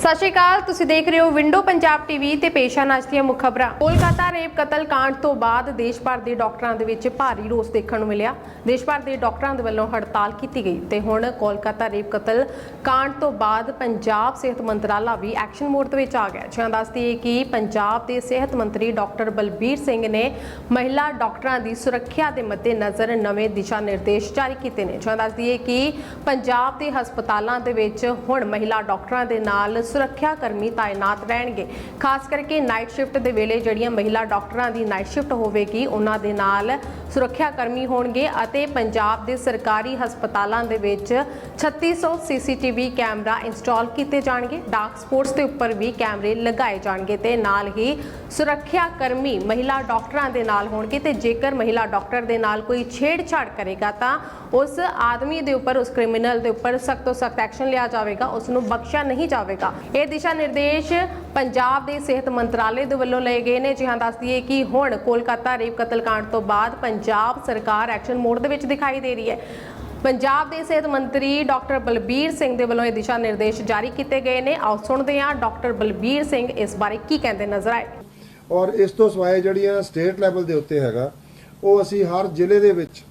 ਸਤਿ ਸ਼੍ਰੀ ਅਕਾਲ, ਤੁਸੀਂ ਦੇਖ ਰਹੇ ਹੋ ਵਿੰਡੋ ਪੰਜਾਬ ਟੀਵੀ ਤੇ ਪੇਸ਼ਾ ਨਾਚ ਦੀਆਂ ਮੁੱਖ ਖਬਰਾਂ। ਕੋਲਕਾਤਾ ਰੇਪ ਕਤਲ ਕਾਂਡ ਤੋਂ ਬਾਅਦ ਦੇਸ਼ ਭਰ ਦੇ ਡਾਕਟਰਾਂ ਦੇ ਵਿੱਚ ਭਾਰੀ ਰੋਸ ਦੇਖਣ ਨੂੰ ਮਿਲਿਆ। ਦੇਸ਼ ਭਰ ਦੇ ਡਾਕਟਰਾਂ ਦੇ ਵੱਲੋਂ ਹੜਤਾਲ ਕੀਤੀ ਗਈ ਤੇ ਹੁਣ ਕੋਲਕਾਤਾ ਰੇਪ ਕਤਲ ਕਾਂਡ ਤੋਂ ਬਾਅਦ ਪੰਜਾਬ ਸਿਹਤ ਮੰਤਰਾਲਾ ਵੀ ਐਕਸ਼ਨ ਮੋਡ ਦੇ ਵਿੱਚ ਆ ਗਿਆ। ਜਿਹਾਂ ਦੱਸਦੀ ਹੈ ਕਿ ਪੰਜਾਬ ਦੇ ਸਿਹਤ ਮੰਤਰੀ ਡਾਕਟਰ ਬਲਬੀਰ ਸਿੰਘ ਨੇ ਮਹਿਲਾ ਡਾਕਟਰਾਂ ਦੀ ਸੁਰੱਖਿਆ ਦੇ ਮੱਦੇਨਜ਼ਰ ਨਵੇਂ ਦਿਸ਼ਾ ਨਿਰਦੇਸ਼ ਜਾਰੀ ਕੀਤੇ ਨੇ। ਜਿਹਾਂ ਦੱਸਦੀ ਹੈ ਕਿ ਪੰਜਾਬ ਦੇ ਹਸਪਤਾਲਾਂ ਦੇ ਵਿੱਚ ਹੁਣ ਮਹਿਲਾ ਡਾਕਟਰਾਂ ਦੇ ਨਾਲ ਸੁਰੱਖਿਆ ਕਰਮੀ ਤਾਇਨਾਤ ਰਹਿਣਗੇ। ਖਾਸ ਕਰਕੇ ਨਾਈਟ ਸ਼ਿਫਟ ਦੇ ਵੇਲੇ ਜਿਹੜੀਆਂ ਮਹਿਲਾ ਡਾਕਟਰਾਂ ਦੀ ਨਾਈਟ ਸ਼ਿਫਟ ਹੋਵੇਗੀ, ਉਹਨਾਂ ਦੇ ਨਾਲ ਸੁਰੱਖਿਆ ਕਰਮੀ ਹੋਣਗੇ ਅਤੇ ਪੰਜਾਬ ਦੇ ਸਰਕਾਰੀ ਹਸਪਤਾਲਾਂ ਦੇ ਵਿੱਚ 3600 ਸੀਸੀਟੀਵੀ ਕੈਮਰਾ ਇੰਸਟਾਲ ਕੀਤੇ ਜਾਣਗੇ। ਡਾਰਕ ਸਪੋਰਟਸ ਦੇ ਉੱਪਰ ਵੀ ਕੈਮਰੇ ਲਗਾਏ ਜਾਣਗੇ ਤੇ ਨਾਲ ਹੀ ਸੁਰੱਖਿਆ ਕਰਮੀ ਮਹਿਲਾ ਡਾਕਟਰਾਂ ਦੇ ਨਾਲ ਹੋਣਗੇ ਤੇ ਜੇਕਰ ਮਹਿਲਾ ਡਾਕਟਰ ਦੇ ਨਾਲ ਕੋਈ ਛੇੜਛਾੜ ਕਰੇਗਾ ਤਾਂ ਉਸ ਆਦਮੀ ਦੇ ਉੱਪਰ, ਉਸ ਕ੍ਰਿਮੀਨਲ ਦੇ ਉੱਪਰ ਸਖਤ ਤੋਂ ਸਖਤ ਐਕਸ਼ਨ ਲਿਆ ਜਾਵੇਗਾ, ਉਸ ਨੂੰ ਬਖਸ਼ਿਆ ਨਹੀਂ ਜਾਵੇਗਾ। ਇਹ ਦਿਸ਼ਾ ਨਿਰਦੇਸ਼ ਪੰਜਾਬ ਦੇ ਸਿਹਤ ਮੰਤਰਾਲੇ ਦੇ ਵੱਲੋਂ ਲਏ ਗਏ ਨੇ। ਜਿਹਾਂ ਦੱਸਦੀ ਹੈ ਕਿ ਹੁਣ ਕੋਲਕਾਤਾ ਰੇਪ ਕਤਲ ਕਾਂਡ ਤੋਂ ਬਾਅਦ ਪੰਜਾਬ ਸਰਕਾਰ ਐਕਸ਼ਨ ਮੋਡ ਦੇ ਵਿੱਚ ਦਿਖਾਈ ਦੇ ਰਹੀ ਹੈ। ਪੰਜਾਬ ਦੇ ਸਿਹਤ ਮੰਤਰੀ ਡਾਕਟਰ ਬਲਬੀਰ ਸਿੰਘ ਦੇ ਵੱਲੋਂ ਇਹ ਦਿਸ਼ਾ ਨਿਰਦੇਸ਼ ਜਾਰੀ ਕੀਤੇ ਗਏ ਨੇ। ਆਓ ਸੁਣਦੇ ਹਾਂ ਡਾਕਟਰ ਬਲਬੀਰ ਸਿੰਘ ਇਸ ਬਾਰੇ ਕੀ ਕਹਿੰਦੇ ਨਜ਼ਰ ਆਏ। ਔਰ ਇਸ ਤੋਂ ਸਿਵਾਏ ਜਿਹੜੀਆਂ ਸਟੇਟ ਲੈਵਲ ਦੇ ਉੱਤੇ ਹੈਗਾ, ਉਹ ਅਸੀਂ ਹਰ ਜ਼ਿਲ੍ਹੇ ਦੇ ਵਿੱਚ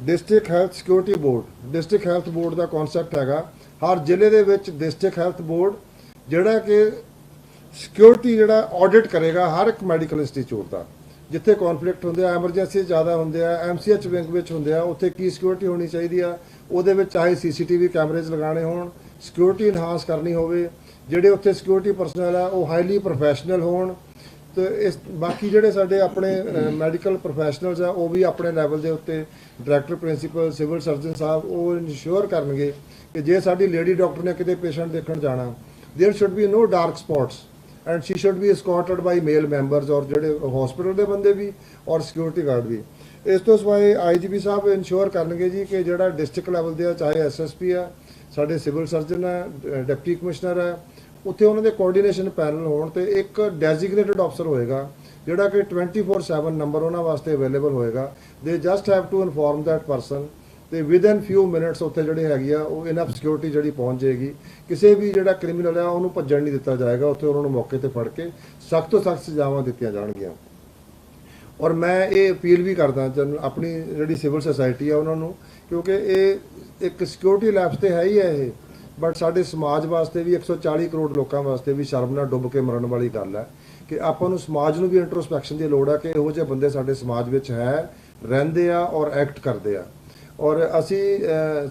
district health security board, district health board ਦਾ ਕਨਸੈਪਟ ਹੈਗਾ। ਹਰ ਜ਼ਿਲ੍ਹੇ ਦੇ ਵਿੱਚ ਡਿਸਟ੍ਰਿਕਟ ਹੈਲਥ ਬੋਰਡ ਜਿਹੜਾ ਕਿ ਸਿਕਿਉਰਿਟੀ ਜਿਹੜਾ ਆਡਿਟ ਕਰੇਗਾ ਹਰ ਇੱਕ ਮੈਡੀਕਲ ਇੰਸਟੀਚਿਊਟ ਦਾ, ਜਿੱਥੇ ਕਨਫਲਿਕਟ ਹੁੰਦੇ ਆ ਐਮਰਜੈਂਸੀ ਜ਼ਿਆਦਾ ਹੁੰਦੇ ਆ ਐਮਸੀਐਚ ਬੈਂਕ ਵਿੱਚ ਹੁੰਦੇ ਆ, ਉੱਥੇ ਕੀ ਸਿਕਿਉਰਿਟੀ ਹੋਣੀ ਚਾਹੀਦੀ ਆ, ਉਹਦੇ ਵਿੱਚ ਚਾਹੇ ਸੀਸੀਟੀਵੀ ਕੈਮਰੇਜ਼ ਲਗਾਉਣੇ ਹੋਣ ਸਿਕਿਉਰਿਟੀ ਇਨਹਾਂਸ ਕਰਨੀ ਹੋਵੇ, ਜਿਹੜੇ ਉੱਥੇ ਸਿਕਿਉਰਿਟੀ ਪਰਸਨਲ ਆ, ਉਹ ਹਾਈਲੀ ਪ੍ਰੋਫੈਸ਼ਨਲ ਹੋਣ, ਤੇ ਇਸ, ਬਾਕੀ ਜਿਹੜੇ ਸਾਡੇ ਆਪਣੇ ਮੈਡੀਕਲ ਪ੍ਰੋਫੈਸ਼ਨਲਸ ਆ, ਉਹ ਵੀ ਆਪਣੇ ਲੈਵਲ ਦੇ ਉੱਤੇ ਡਾਇਰੈਕਟਰ ਪ੍ਰਿੰਸੀਪਲ ਸਿਵਲ ਸਰਜਨ ਸਾਹਿਬ, ਉਹ ਇਨਸ਼ੋਰ ਕਰਨਗੇ ਕਿ ਜੇ ਸਾਡੀ ਲੇਡੀ ਡਾਕਟਰ ਨੇ ਕਿਤੇ ਪੇਸ਼ੈਂਟ ਦੇਖਣ ਜਾਣਾ there should be no dark spots. And she should be escorted by male members ਔਰ ਜਿਹੜੇ ਹਸਪੀਟਲ ਦੇ ਬੰਦੇ ਵੀ ਔਰ ਸਿਕਿਉਰਿਟੀ ਗਾਰਡ ਵੀ। ਇਸ ਤੋਂ ਸਿਵਾਏ ਆਈਜੀਪੀ ਸਾਹਿਬ ਇਨਸ਼ੋਰ ਕਰਨਗੇ ਜੀ ਕਿ ਜਿਹੜਾ ਡਿਸਟ੍ਰਿਕਟ ਲੈਵਲ ਦੇ ਆ, ਚਾਹੇ ਐਸਐਸਪੀ ਆ, ਸਾਡੇ ਸਿਵਲ ਸਰਜਨ ਹੈ ਡਿਪਟੀ ਕਮਿਸ਼ਨਰ ਹੈ ਉੱਥੇ ਉਹਨਾਂ ਦੇ ਕੋਆਰਡੀਨੇਸ਼ਨ ਪੈਨਲ ਹੋਣ ਤੇ ਇੱਕ ਡੈਜ਼ਿਗਨੇਟਡ ਅਫਸਰ ਹੋਏਗਾ, ਜਿਹੜਾ ਕਿ 24/7 ਨੰਬਰ ਉਹਨਾਂ ਵਾਸਤੇ ਅਵੇਲੇਬਲ ਹੋਏਗਾ। They just have to inform that person ਤੇ ਵਿਦਨ ਫਿਊ ਮਿੰਟਸ ਉੱਥੇ ਜਿਹੜੇ ਹੈਗੀ ਆ, ਉਹ ਇਨਫ ਸਿਕਿਉਰਿਟੀ ਜਿਹੜੀ ਪਹੁੰਚ ਜਾਏਗੀ। ਕਿਸੇ ਵੀ ਜਿਹੜਾ ਕ੍ਰਿਮੀਨਲ ਆ, ਉਹਨੂੰ ਭੱਜਣ ਨਹੀਂ ਦਿੱਤਾ ਜਾਏਗਾ। ਉੱਥੇ ਉਹਨਾਂ ਨੂੰ ਮੌਕੇ ਤੇ ਫੜ ਕੇ ਸਖਤ ਤੋਂ ਸਖਤ ਸਜ਼ਾਵਾਂ ਦਿੱਤੀਆਂ ਜਾਣਗੀਆਂ। ਔਰ ਮੈਂ ਇਹ ਅਪੀਲ ਵੀ ਕਰਦਾ, ਜਨ ਆਪਣੀ ਜਿਹੜੀ ਸਿਵਲ ਸੁਸਾਇਟੀ ਆ, ਉਹਨਾਂ ਨੂੰ, ਕਿਉਂਕਿ ਇਹ ਇੱਕ ਸਿਕਿਉਰਿਟੀ ਲੈਪਸ ਤੇ ਹੈ ਹੀ ਹੈ ਇਹ। ਬਟ ਸਾਡੇ ਸਮਾਜ ਵਾਸਤੇ ਵੀ 140 ਕਰੋੜ ਲੋਕਾਂ ਵਾਸਤੇ ਵੀ ਸ਼ਰਮ ਨਾਲ ਡੁੱਬ ਕੇ ਮਰਨ ਵਾਲੀ ਗੱਲ ਹੈ ਕਿ ਆਪਾਂ ਨੂੰ ਸਮਾਜ ਨੂੰ ਵੀ ਇੰਟਰੋਸਪੈਕਸ਼ਨ ਦੀ ਲੋੜ ਹੈ ਕਿ ਇਹੋ ਜਿਹੇ ਬੰਦੇ ਸਾਡੇ ਸਮਾਜ ਵਿੱਚ ਹੈ, ਰਹਿੰਦੇ ਆ ਔਰ ਐਕਟ ਕਰਦੇ ਆ। ਔਰ ਅਸੀਂ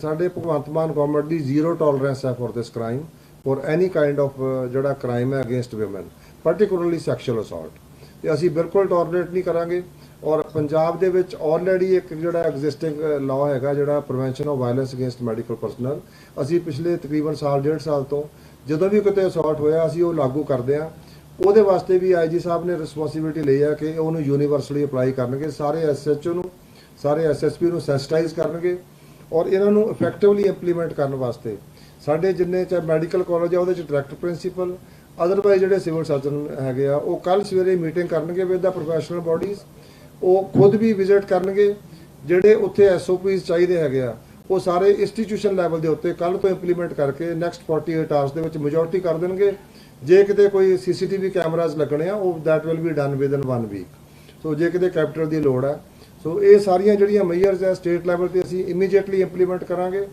ਸਾਡੇ ਭਗਵੰਤ ਮਾਨ ਗਵਰਨਮੈਂਟ ਦੀ ਜ਼ੀਰੋ ਟੋਲਰੈਂਸ ਹੈ for this crime for any kind of ਜਿਹੜਾ ਕ੍ਰਾਈਮ ਹੈ against women particularly sexual assault ਤੇ ਅਸੀਂ ਬਿਲਕੁਲ ਟੋਲਰੇਟ ਨਹੀਂ ਕਰਾਂਗੇ ਔਰ ਪੰਜਾਬ ਦੇ ਵਿੱਚ ਆਲਰੇਡੀ ਇੱਕ ਜਿਹੜਾ ਐਗਜ਼ਿਸਟਿੰਗ ਲਾਅ ਹੈਗਾ ਜਿਹੜਾ prevention of violence against medical personal ਅਸੀਂ ਪਿਛਲੇ ਤਕਰੀਬਨ ਸਾਲ, ਡੇਢ ਸਾਲ ਤੋਂ ਜਦੋਂ ਵੀ ਕਿਤੇ ਅਸੌਲਟ ਹੋਇਆ ਅਸੀਂ ਉਹ ਲਾਗੂ ਕਰਦੇ ਹਾਂ। ਉਹਦੇ ਵਾਸਤੇ ਵੀ ਆਈਜੀ ਸਾਹਿਬ ਨੇ ਰਿਸਪੌਂਸਿਬਿਲਟੀ ਲਈ ਹੈ ਕਿ ਉਹਨੂੰ ਯੂਨੀਵਰਸਲੀ ਅਪਲਾਈ ਕਰਨਗੇ। ਸਾਰੇ ਐਸਐਚਓ ਨੂੰ ਸਾਰੇ ਐਸਐਸਪੀ ਨੂੰ ਸੈਂਸਿਟਾਈਜ਼ ਕਰਨਗੇ ਔਰ ਇਹਨਾਂ ਨੂੰ ਇਫੈਕਟਿਵਲੀ ਇੰਪਲੀਮੈਂਟ ਕਰਨ ਵਾਸਤੇ। ਸਾਡੇ ਜਿੰਨੇ ਚਾਹੇ ਮੈਡੀਕਲ ਕਾਲਜ ਆ, ਉਹਦੇ ਚ ਡਾਇਰੈਕਟਰ ਪ੍ਰਿੰਸੀਪਲ ਅਦਰਵਾਈਜ਼ ਜਿਹੜੇ ਸਿਵਲ ਸਰਜਨ ਹੈਗੇ ਆ, ਉਹ ਕੱਲ ਸਵੇਰੇ ਮੀਟਿੰਗ ਕਰਨਗੇ ਵਿਦ ਦਾ ਪ੍ਰੋਫੈਸ਼ਨਲ ਬਾਡੀਜ਼ ਉਹ ਖੁਦ ਵੀ ਵਿਜ਼ਿਟ ਕਰਨਗੇ, ਜਿਹੜੇ ਉੱਥੇ ਐਸਓਪੀਸ ਚਾਹੀਦੇ ਹੈਗੇ ਆ, ਉਹ ਸਾਰੇ ਇੰਸਟੀਟਿਊਸ਼ਨ ਲੈਵਲ ਦੇ ਉੱਤੇ ਕੱਲ ਤੋਂ ਇੰਪਲੀਮੈਂਟ ਕਰਕੇ ਨੈਕਸਟ 48 ਆਵਰਸ ਦੇ ਵਿੱਚ ਮੈਜੋਰਟੀ ਕਰ ਦੇਣਗੇ। ਜੇ ਕਿਤੇ ਕੋਈ ਸੀਸੀਟੀਵੀ ਕੈਮਰਾਜ਼ ਲੱਗਣੇ ਆ, ਉਹ that will be done within 1 week so ਜੇ ਕਿਤੇ ਕੈਪੀਟਲ ਦੀ ਲੋੜ ਹੈ ਸੋ ਇਹ ਸਾਰੀਆਂ ਜਿਹੜੀਆਂ ਮੇਜਰਸ ਹੈ ਸਟੇਟ ਲੈਵਲ ਤੇ ਅਸੀਂ ਇਮੀਡੀਏਟਲੀ ਇੰਪਲੀਮੈਂਟ ਕਰਾਂਗੇ।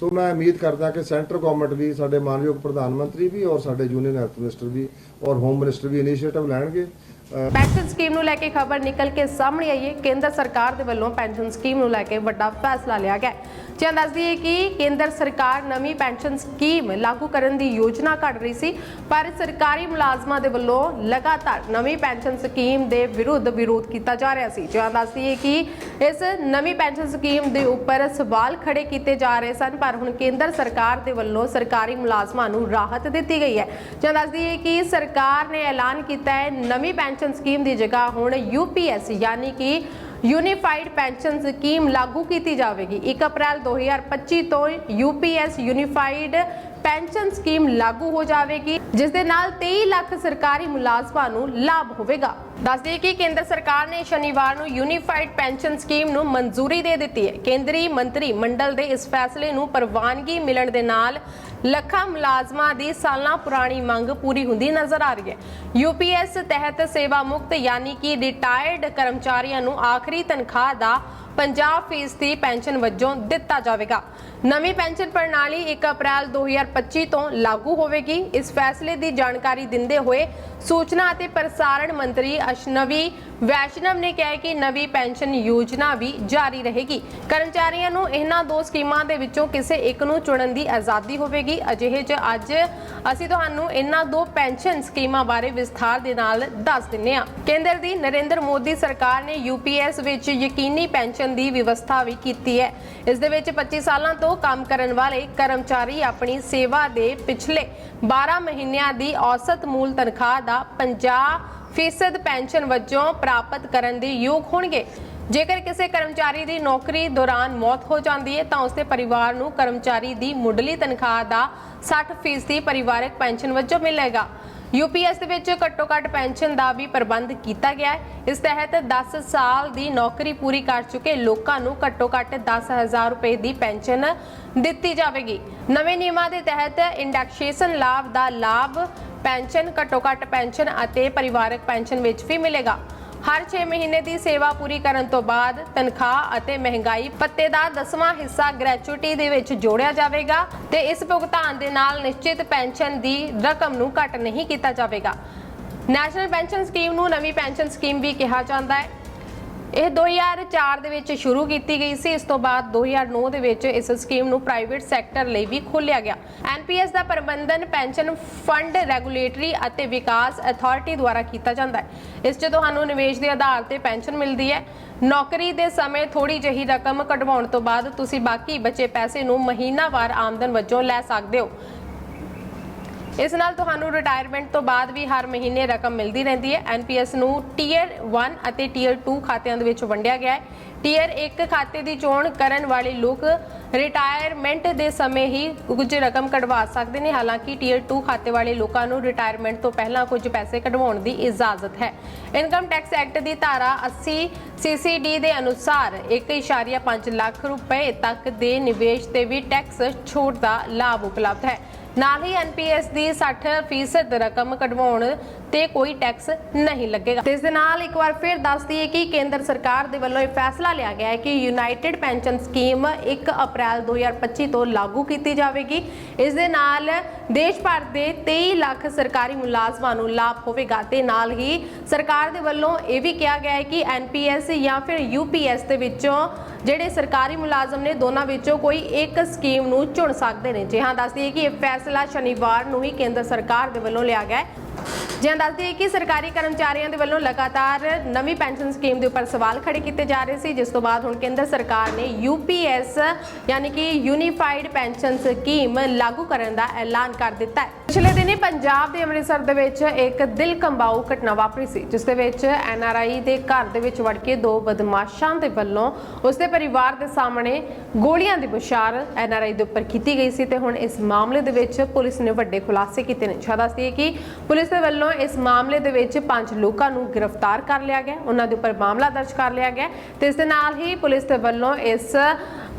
ਸੋ ਮੈਂ ਉਮੀਦ ਕਰਦਾ ਕਿ ਸੈਂਟਰ ਗਵਰਨਮੈਂਟ ਵੀ, ਸਾਡੇ ਮਾਨਯੋਗ ਪ੍ਰਧਾਨ ਮੰਤਰੀ ਵੀ ਔਰ ਸਾਡੇ ਯੂਨੀਅਨ ਹੈਲਥ ਮਿਨਿਸਟਰ ਵੀ ਔਰ ਹੋਮ ਮਿਨਿਸਟਰ ਵੀ ਇਨੀਸ਼ੀਏਟਿਵ ਲੈਣਗੇ। ਪੈਨਸ਼ਨ ਸਕੀਮ ਨੂੰ ਲੈ ਕੇ ਖਬਰ ਨਿਕਲ ਕੇ ਸਾਹਮਣੇ ਆਈ ਹੈ। ਕੇਂਦਰ ਸਰਕਾਰ ਦੇ ਵੱਲੋਂ ਪੈਨਸ਼ਨ ਸਕੀਮ ਨੂੰ ਲੈ ਕੇ ਵੱਡਾ ਫੈਸਲਾ ਲਿਆ ਗਿਆ ਜਿਵੇਂ ਦੱਸਦੀ ਹੈ ਕਿ ਕੇਂਦਰ ਸਰਕਾਰ ਨਵੀਂ ਪੈਨਸ਼ਨ ਸਕੀਮ ਲਾਗੂ ਕਰਨ ਦੀ ਯੋਜਨਾ ਘੜ ਰਹੀ ਸੀ, ਪਰ ਸਰਕਾਰੀ ਮੁਲਾਜ਼ਮਾਂ ਦੇ ਵੱਲੋਂ ਲਗਾਤਾਰ ਨਵੀਂ ਪੈਨਸ਼ਨ ਸਕੀਮ ਦੇ ਵਿਰੁੱਧ ਵਿਰੋਧ ਕੀਤਾ ਜਾ ਰਿਹਾ ਸੀ। ਜਿਵੇਂ ਦੱਸਦੀ ਹੈ ਕਿ ਇਸ ਨਵੀਂ ਪੈਨਸ਼ਨ ਸਕੀਮ ਦੇ ਉੱਪਰ ਸਵਾਲ ਖੜੇ ਕੀਤੇ ਜਾ ਰਹੇ ਸਨ, ਪਰ ਹੁਣ ਕੇਂਦਰ ਸਰਕਾਰ ਦੇ ਵੱਲੋਂ ਸਰਕਾਰੀ ਮੁਲਾਜ਼ਮਾਂ ਨੂੰ ਰਾਹਤ ਦਿੱਤੀ ਗਈ ਹੈ। ਜਿਵੇਂ ਦੱਸਦੀ ਹੈ ਕਿ ਸਰਕਾਰ ਨੇ ਐਲਾਨ ਕੀਤਾ ਹੈ, ਨਵੀਂ ਪੈਨਸ਼ਨ ਸਕੀਮ ਦੀ ਜਗ੍ਹਾ ਹੁਣ ਯੂਪੀਐਸ ਯਾਨੀ ਕਿ ਯੂਨੀਫਾਈਡ ਪੈਨਸ਼ਨ ਸਕੀਮ ਲਾਗੂ ਕੀਤੀ ਜਾਵੇਗੀ। 1 ਅਪ੍ਰੈਲ 2025 ਤੋਂ ਯੂਪੀਐਸ ਯੂਨੀਫਾਈਡ ਪੈਨਸ਼ਨ ਸਕੀਮ ਲਾਗੂ ਹੋ ਜਾਵੇਗੀ, ਜਿਸ ਦੇ ਨਾਲ 23 ਲੱਖ ਸਰਕਾਰੀ ਮੁਲਾਜ਼ਮਾਂ ਨੂੰ ਲਾਭ ਹੋਵੇਗਾ। ਦੱਸ ਕਿ ਕੇਂਦਰ ਸਰਕਾਰ ਨੇ ਸ਼ਨੀਵਾਰ ਨੂੰ ਯੂਨੀਫਾਈਡ ਪੈਨਸ਼ਨ ਸਕੀਮ ਨੂੰ ਮਨਜ਼ੂਰੀ ਦੇ ਦਿੱਤੀ ਹੈ। ਕੇਂਦਰੀ ਮੰਤਰੀ ਮੰਡਲ ਦੇ ਇਸ ਫੈਸਲੇ ਨੂੰ ਪ੍ਰਵਾਨਗੀ ਮਿਲਣ ਦੇ ਨਾਲ ਲੱਖਾਂ ਮੁਲਾਜ਼ਮਾਂ ਦੀ ਸਾਲਾਂ ਪੁਰਾਣੀ ਮੰਗ ਪੂਰੀ ਹੁੰਦੀ ਨਜ਼ਰ ਆ ਰਹੀ ਹੈ। ਯੂਪੀਐਸ ਤਹਿਤ ਸੇਵਾ ਮੁਕਤ, ਯਾਨੀ ਕਿ ਰਿਟਾਇਰਡ ਕਰਮਚਾਰੀਆਂ ਨੂੰ ਆਖਰੀ ਤਨਖਾਹ ਦਾ 50% ਦੀ ਪੈਨਸ਼ਨ ਵਜੋਂ ਦਿੱਤਾ ਜਾਵੇਗਾ। ਨਵੀਂ ਪੈਨਸ਼ਨ ਪ੍ਰਣਾਲੀ 1 ਅਪ੍ਰੈਲ 2025 ਤੋਂ ਲਾਗੂ ਹੋਵੇਗੀ। ਇਸ ਫੈਸਲੇ ਦੀ ਜਾਣਕਾਰੀ ਦਿੰਦੇ ਹੋਏ ਸੂਚਨਾ ਅਤੇ ਪ੍ਰਸਾਰਣ ਮੰਤਰੀ ਅਸ਼ਨਵੀ ਵੈਸ਼ਨਵ ਨੇ ਕਿਹਾ ਕਿ ਨਵੀਂ ਪੈਨਸ਼ਨ ਯੋਜਨਾ ਵੀ ਜਾਰੀ ਰਹੇਗੀ। ਕਰਮਚਾਰੀਆਂ ਨੂੰ ਇਹਨਾਂ ਦੋ ਸਕੀਮਾਂ ਦੇ ਵਿੱਚੋਂ ਕਿਸੇ ਇੱਕ ਨੂੰ ਚੁਣਨ ਦੀ ਆਜ਼ਾਦੀ ਹੋਵੇਗੀ। ਅਜਿਹੇ 'ਚ ਅੱਜ ਅਸੀਂ ਤੁਹਾਨੂੰ ਇਹਨਾਂ ਦੋ ਪੈਨਸ਼ਨ ਸਕੀਮਾਂ ਬਾਰੇ ਵਿਸਥਾਰ ਦੇ ਨਾਲ ਦੱਸ ਦਿੰਨੇ ਹਾਂ। ਕੇਂਦਰ ਦੀ ਨਰਿੰਦਰ ਮੋਦੀ ਸਰਕਾਰ ਨੇ ਯੂਪੀਐਸ ਵਿੱਚ ਯਕੀਨੀ ਪੈਨਸ਼ਨ ਦੀ ਵਿਵਸਥਾ ਵੀ ਕੀਤੀ ਹੈ। ਇਸ ਦੇ ਵਿੱਚ 25 ਸਾਲਾਂ ਤੋਂ ਕੰਮ ਕਰਨ ਵਾਲੇ ਕਰਮਚਾਰੀ ਆਪਣੀ ਸੇਵਾ ਦੇ ਪਿਛਲੇ 12 ਮਹੀਨਿਆਂ ਦੀ ਔਸਤ ਮੂਲ ਤਨਖਾਹ ਦਾ 50% ਪੈਨਸ਼ਨ ਵਜੋਂ ਪ੍ਰਾਪਤ ਕਰਨ ਦੇ ਯੋਗ ਹੋਣਗੇ। ਜੇਕਰ ਕਿਸੇ ਕਰਮਚਾਰੀ ਦੀ ਨੌਕਰੀ ਦੌਰਾਨ ਮੌਤ ਹੋ ਜਾਂਦੀ ਹੈ, ਤਾਂ ਉਸਦੇ ਪਰਿਵਾਰ ਨੂੰ ਕਰਮਚਾਰੀ ਦੀ ਮੁੱਢਲੀ ਤਨਖਾਹ ਦਾ 60% ਪਰਿਵਾਰਕ ਪੈਨਸ਼ਨ ਵਜੋਂ ਮਿਲੇਗਾ। ਯੂਪੀਐਸ ਦੇ ਵਿੱਚ ਘੱਟੋ-ਘੱਟ ਪੈਨਸ਼ਨ ਦਾ ਵੀ ਪ੍ਰਬੰਧ ਕੀਤਾ ਗਿਆ ਹੈ। ਇਸ ਤਹਿਤ 10 ਸਾਲ ਦੀ ਨੌਕਰੀ ਪੂਰੀ ਕਰ ਚੁੱਕੇ ਲੋਕਾਂ ਨੂੰ ਘੱਟੋ-ਘੱਟ 10000 ਰੁਪਏ ਦੀ ਪੈਨਸ਼ਨ ਦਿੱਤੀ ਜਾਵੇਗੀ। ਨਵੇਂ ਨਿਯਮਾਂ ਦੇ ਤਹਿਤ ਇੰਡੈਕਸੇਸ਼ਨ ਲਾਭ ਦਾ ਲਾਭ, ਪੈਨਸ਼ਨ ਘੱਟੋ-ਘੱਟ ਪੈਨਸ਼ਨ ਅਤੇ ਪਰਿਵਾਰਕ ਪੈਨਸ਼ਨ ਵਿੱਚ ਵੀ ਮਿਲੇਗਾ। ਹਰ 6 ਮਹੀਨੇ ਦੀ ਸੇਵਾ ਪੂਰੀ ਕਰਨ ਤੋਂ ਬਾਅਦ ਤਨਖਾਹ ਅਤੇ ਮਹਿੰਗਾਈ ਪੱਤੇ ਦਾ 10ਵਾਂ ਹਿੱਸਾ ਗ੍ਰੈਚੁਇਟੀ ਦੇ ਵਿੱਚ ਜੋੜਿਆ ਜਾਵੇਗਾ ਤੇ ਇਸ ਭੁਗਤਾਨ ਦੇ ਨਾਲ ਨਿਸ਼ਚਿਤ ਪੈਨਸ਼ਨ ਦੀ ਰਕਮ ਨੂੰ ਘੱਟ ਨਹੀਂ ਕੀਤਾ ਜਾਵੇਗਾ। ਨੈਸ਼ਨਲ ਪੈਨਸ਼ਨ ਸਕੀਮ ਨੂੰ ਨਵੀਂ ਪੈਨਸ਼ਨ ਸਕੀਮ ਵੀ ਕਿਹਾ ਜਾਂਦਾ ਹੈ। ਇਹ 2004 ਦੇ ਵਿੱਚ ਸ਼ੁਰੂ ਕੀਤੀ ਗਈ ਸੀ। ਇਸ ਤੋਂ ਬਾਅਦ 2009 ਦੇ ਵਿੱਚ ਇਸ ਸਕੀਮ ਨੂੰ ਪ੍ਰਾਈਵੇਟ ਸੈਕਟਰ ਲਈ ਵੀ ਖੋਲ੍ਹਿਆ ਗਿਆ। ਐਨਪੀਐਸ ਦਾ ਪ੍ਰਬੰਧਨ ਪੈਨਸ਼ਨ ਫੰਡ ਰੈਗੂਲੇਟਰੀ ਅਤੇ ਵਿਕਾਸ ਅਥਾਰਟੀ ਦੁਆਰਾ ਕੀਤਾ ਜਾਂਦਾ ਹੈ। ਇਸ 'ਚ ਤੁਹਾਨੂੰ ਨਿਵੇਸ਼ ਦੇ ਆਧਾਰ ਤੇ ਪੈਨਸ਼ਨ ਮਿਲਦੀ ਹੈ। ਨੌਕਰੀ ਦੇ ਸਮੇਂ ਥੋੜੀ ਜਿਹੀ ਰਕਮ ਕਢਵਾਉਣ ਤੋਂ ਬਾਅਦ ਤੁਸੀਂ ਬਾਕੀ ਬਚੇ ਪੈਸੇ ਨੂੰ ਮਹੀਨਾਵਾਰ ਆਮਦਨ ਵਜੋਂ ਲੈ ਸਕਦੇ ਹੋ। ਇਸ ਨਾਲ ਤੁਹਾਨੂੰ ਰਿਟਾਇਰਮੈਂਟ ਤੋਂ ਬਾਅਦ ਵੀ ਹਰ ਮਹੀਨੇ ਰਕਮ ਮਿਲਦੀ ਰਹਿੰਦੀ ਹੈ। ਐਨਪੀਐਸ ਨੂੰ ਟੀਅਰ 1 ਅਤੇ ਟੀਅਰ 2 ਖਾਤਿਆਂ ਦੇ ਵਿੱਚ ਵੰਡਿਆ ਗਿਆ ਹੈ। ਟੀਅਰ 1 ਖਾਤੇ ਦੀ ਚੋਣ ਕਰਨ ਵਾਲੇ ਲੋਕ ਰਿਟਾਇਰਮੈਂਟ ਦੇ ਸਮੇਂ ਹੀ ਕੁਝ ਰਕਮ ਕਢਵਾ ਸਕਦੇ ਨੇ। ਹਾਲਾਂਕਿ ਟੀਅਰ 2 ਖਾਤੇ ਵਾਲੇ ਲੋਕਾਂ ਨੂੰ ਰਿਟਾਇਰਮੈਂਟ ਤੋਂ ਪਹਿਲਾਂ ਕੁਝ ਪੈਸੇ ਕਢਵਾਉਣ ਦੀ ਇਜਾਜ਼ਤ ਹੈ। ਇਨਕਮ ਟੈਕਸ ਐਕਟ ਦੀ ਧਾਰਾ 80 ਸੀਸੀਡੀ ਦੇ ਅਨੁਸਾਰ 1.5 ਲੱਖ ਰੁਪਏ ਤੱਕ ਦੇ ਨਿਵੇਸ਼ ਤੇ ਵੀ ਟੈਕਸ ਛੋਟ ਦਾ ਲਾਭ ਉਪਲਬਧ ਹੈ। ਨਾਲ ਹੀ ਐਨਪੀਐਸ ਦੀ 60% ਰਕਮ ਕਢਵਾਉਣ ਤੇ ਕੋਈ ਟੈਕਸ ਨਹੀਂ ਲੱਗੇਗਾ। ਤੇ ਇਸ ਦੇ ਨਾਲ ਇੱਕ ਵਾਰ ਫਿਰ ਦੱਸ ਦਈਏ ਕਿ ਕੇਂਦਰ ਸਰਕਾਰ ਦੇ ਵੱਲੋਂ ਇਹ ਫੈਸਲਾ ਲਿਆ ਗਿਆ ਹੈ ਕਿ ਯੂਨਾਈਟਿਡ ਪੈਨਸ਼ਨ ਸਕੀਮ 1 ਅਪ੍ਰੈਲ 2025 ਤੋਂ ਲਾਗੂ ਕੀਤੀ ਜਾਵੇਗੀ। ਇਸ ਦੇ ਨਾਲ ਦੇਸ਼ ਭਰ ਦੇ 23 ਲੱਖ ਸਰਕਾਰੀ ਮੁਲਾਜ਼ਮਾਂ ਨੂੰ ਲਾਭ ਹੋਵੇਗਾ ਤੇ ਨਾਲ ਹੀ ਸਰਕਾਰ ਦੇ ਵੱਲੋਂ ਇਹ ਵੀ ਕਿਹਾ ਗਿਆ ਹੈ ਕਿ ਐਨਪੀਐਸ ਜਾਂ ਫਿਰ ਯੂਪੀਐਸ ਦੇ ਵਿੱਚੋਂ ਜਿਹੜੇ ਸਰਕਾਰੀ ਮੁਲਾਜ਼ਮ ਨੇ ਦੋਨਾਂ ਵਿੱਚੋਂ ਕੋਈ ਇੱਕ ਸਕੀਮ ਨੂੰ ਚੁਣ ਸਕਦੇ ਨੇ। ਜੀ ਹਾਂ ਦੱਸ ਦਈਏ ਕਿ ਇਹ ਫੈਸਲਾ ਸ਼ਨੀਵਾਰ ਨੂੰ ਹੀ ਕੇਂਦਰ ਸਰਕਾਰ ਦੇ ਵੱਲੋਂ ਲਿਆ ਗਿਆ ਹੈ। ਜਿਵੇਂ ਦੱਸਦੀ ਹੈ ਕਿ ਸਰਕਾਰੀ ਕਰਮਚਾਰੀਆਂ ਦੇ ਵੱਲੋਂ ਲਗਾਤਾਰ ਨਵੀਂ ਪੈਨਸ਼ਨ ਸਕੀਮ ਦੇ ਉੱਪਰ ਸਵਾਲ ਖੜੇ ਕੀਤੇ ਜਾ ਰਹੇ ਸੀ, ਜਿਸ ਤੋਂ ਬਾਅਦ ਹੁਣ ਕੇਂਦਰ ਸਰਕਾਰ ਨੇ ਯੂਪੀਐਸ ਯਾਨੀ ਕਿ ਯੂਨੀਫਾਈਡ ਪੈਨਸ਼ਨ ਸਕੀਮ ਲਾਗੂ ਕਰਨ ਦਾ ਐਲਾਨ ਕਰ ਦਿੱਤਾ ਹੈ। ਪਿਛਲੇ ਦਿਨੀ ਪੰਜਾਬ ਦੇ ਅੰਮ੍ਰਿਤਸਰ ਦੇ ਵਿੱਚ ਇੱਕ ਦਿਲ ਕੰਬਾਊ ਘਟਨਾ ਵਾਪਰੀ ਸੀ, ਜਿਸ ਦੇ ਵਿੱਚ ਐਨਆਰਆਈ ਦੇ ਘਰ ਦੇ ਵਿੱਚ ਵੜ ਕੇ ਦੋ ਬਦਮਾਸ਼ਾਂ ਦੇ ਵੱਲੋਂ ਉਸਦੇ ਪਰਿਵਾਰ ਦੇ ਸਾਹਮਣੇ ਗੋਲੀਆਂ ਦੀ ਬੁਛਾਰ ਐਨਆਰਆਈ ਦੇ ਉੱਪਰ ਕੀਤੀ ਗਈ ਸੀ ਤੇ ਹੁਣ ਇਸ ਮਾਮਲੇ ਦੇ ਵਿੱਚ ਪੁਲਿਸ ਨੇ ਵੱਡੇ ਖੁਲਾਸੇ ਕੀਤੇ ਨੇ। ਜ਼ਿਆਦਾ ਦੱਸਦੀ ਹੈ ਕਿ ਪੁਲਿਸ ਦੇ ਵੱਲੋਂ ਇਸ ਮਾਮਲੇ ਦੇ ਵਿੱਚ ਪੰਜ ਲੋਕਾਂ ਨੂੰ ਗ੍ਰਿਫਤਾਰ ਕਰ ਲਿਆ ਗਿਆ। ਉਹਨਾਂ ਦੇ ਉੱਪਰ ਮਾਮਲਾ ਦਰਜ ਕਰ ਲਿਆ ਗਿਆ। ਤੇ ਇਸ ਦੇ ਨਾਲ ਹੀ ਪੁਲਿਸ ਦੇ ਵੱਲੋਂ ਇਸ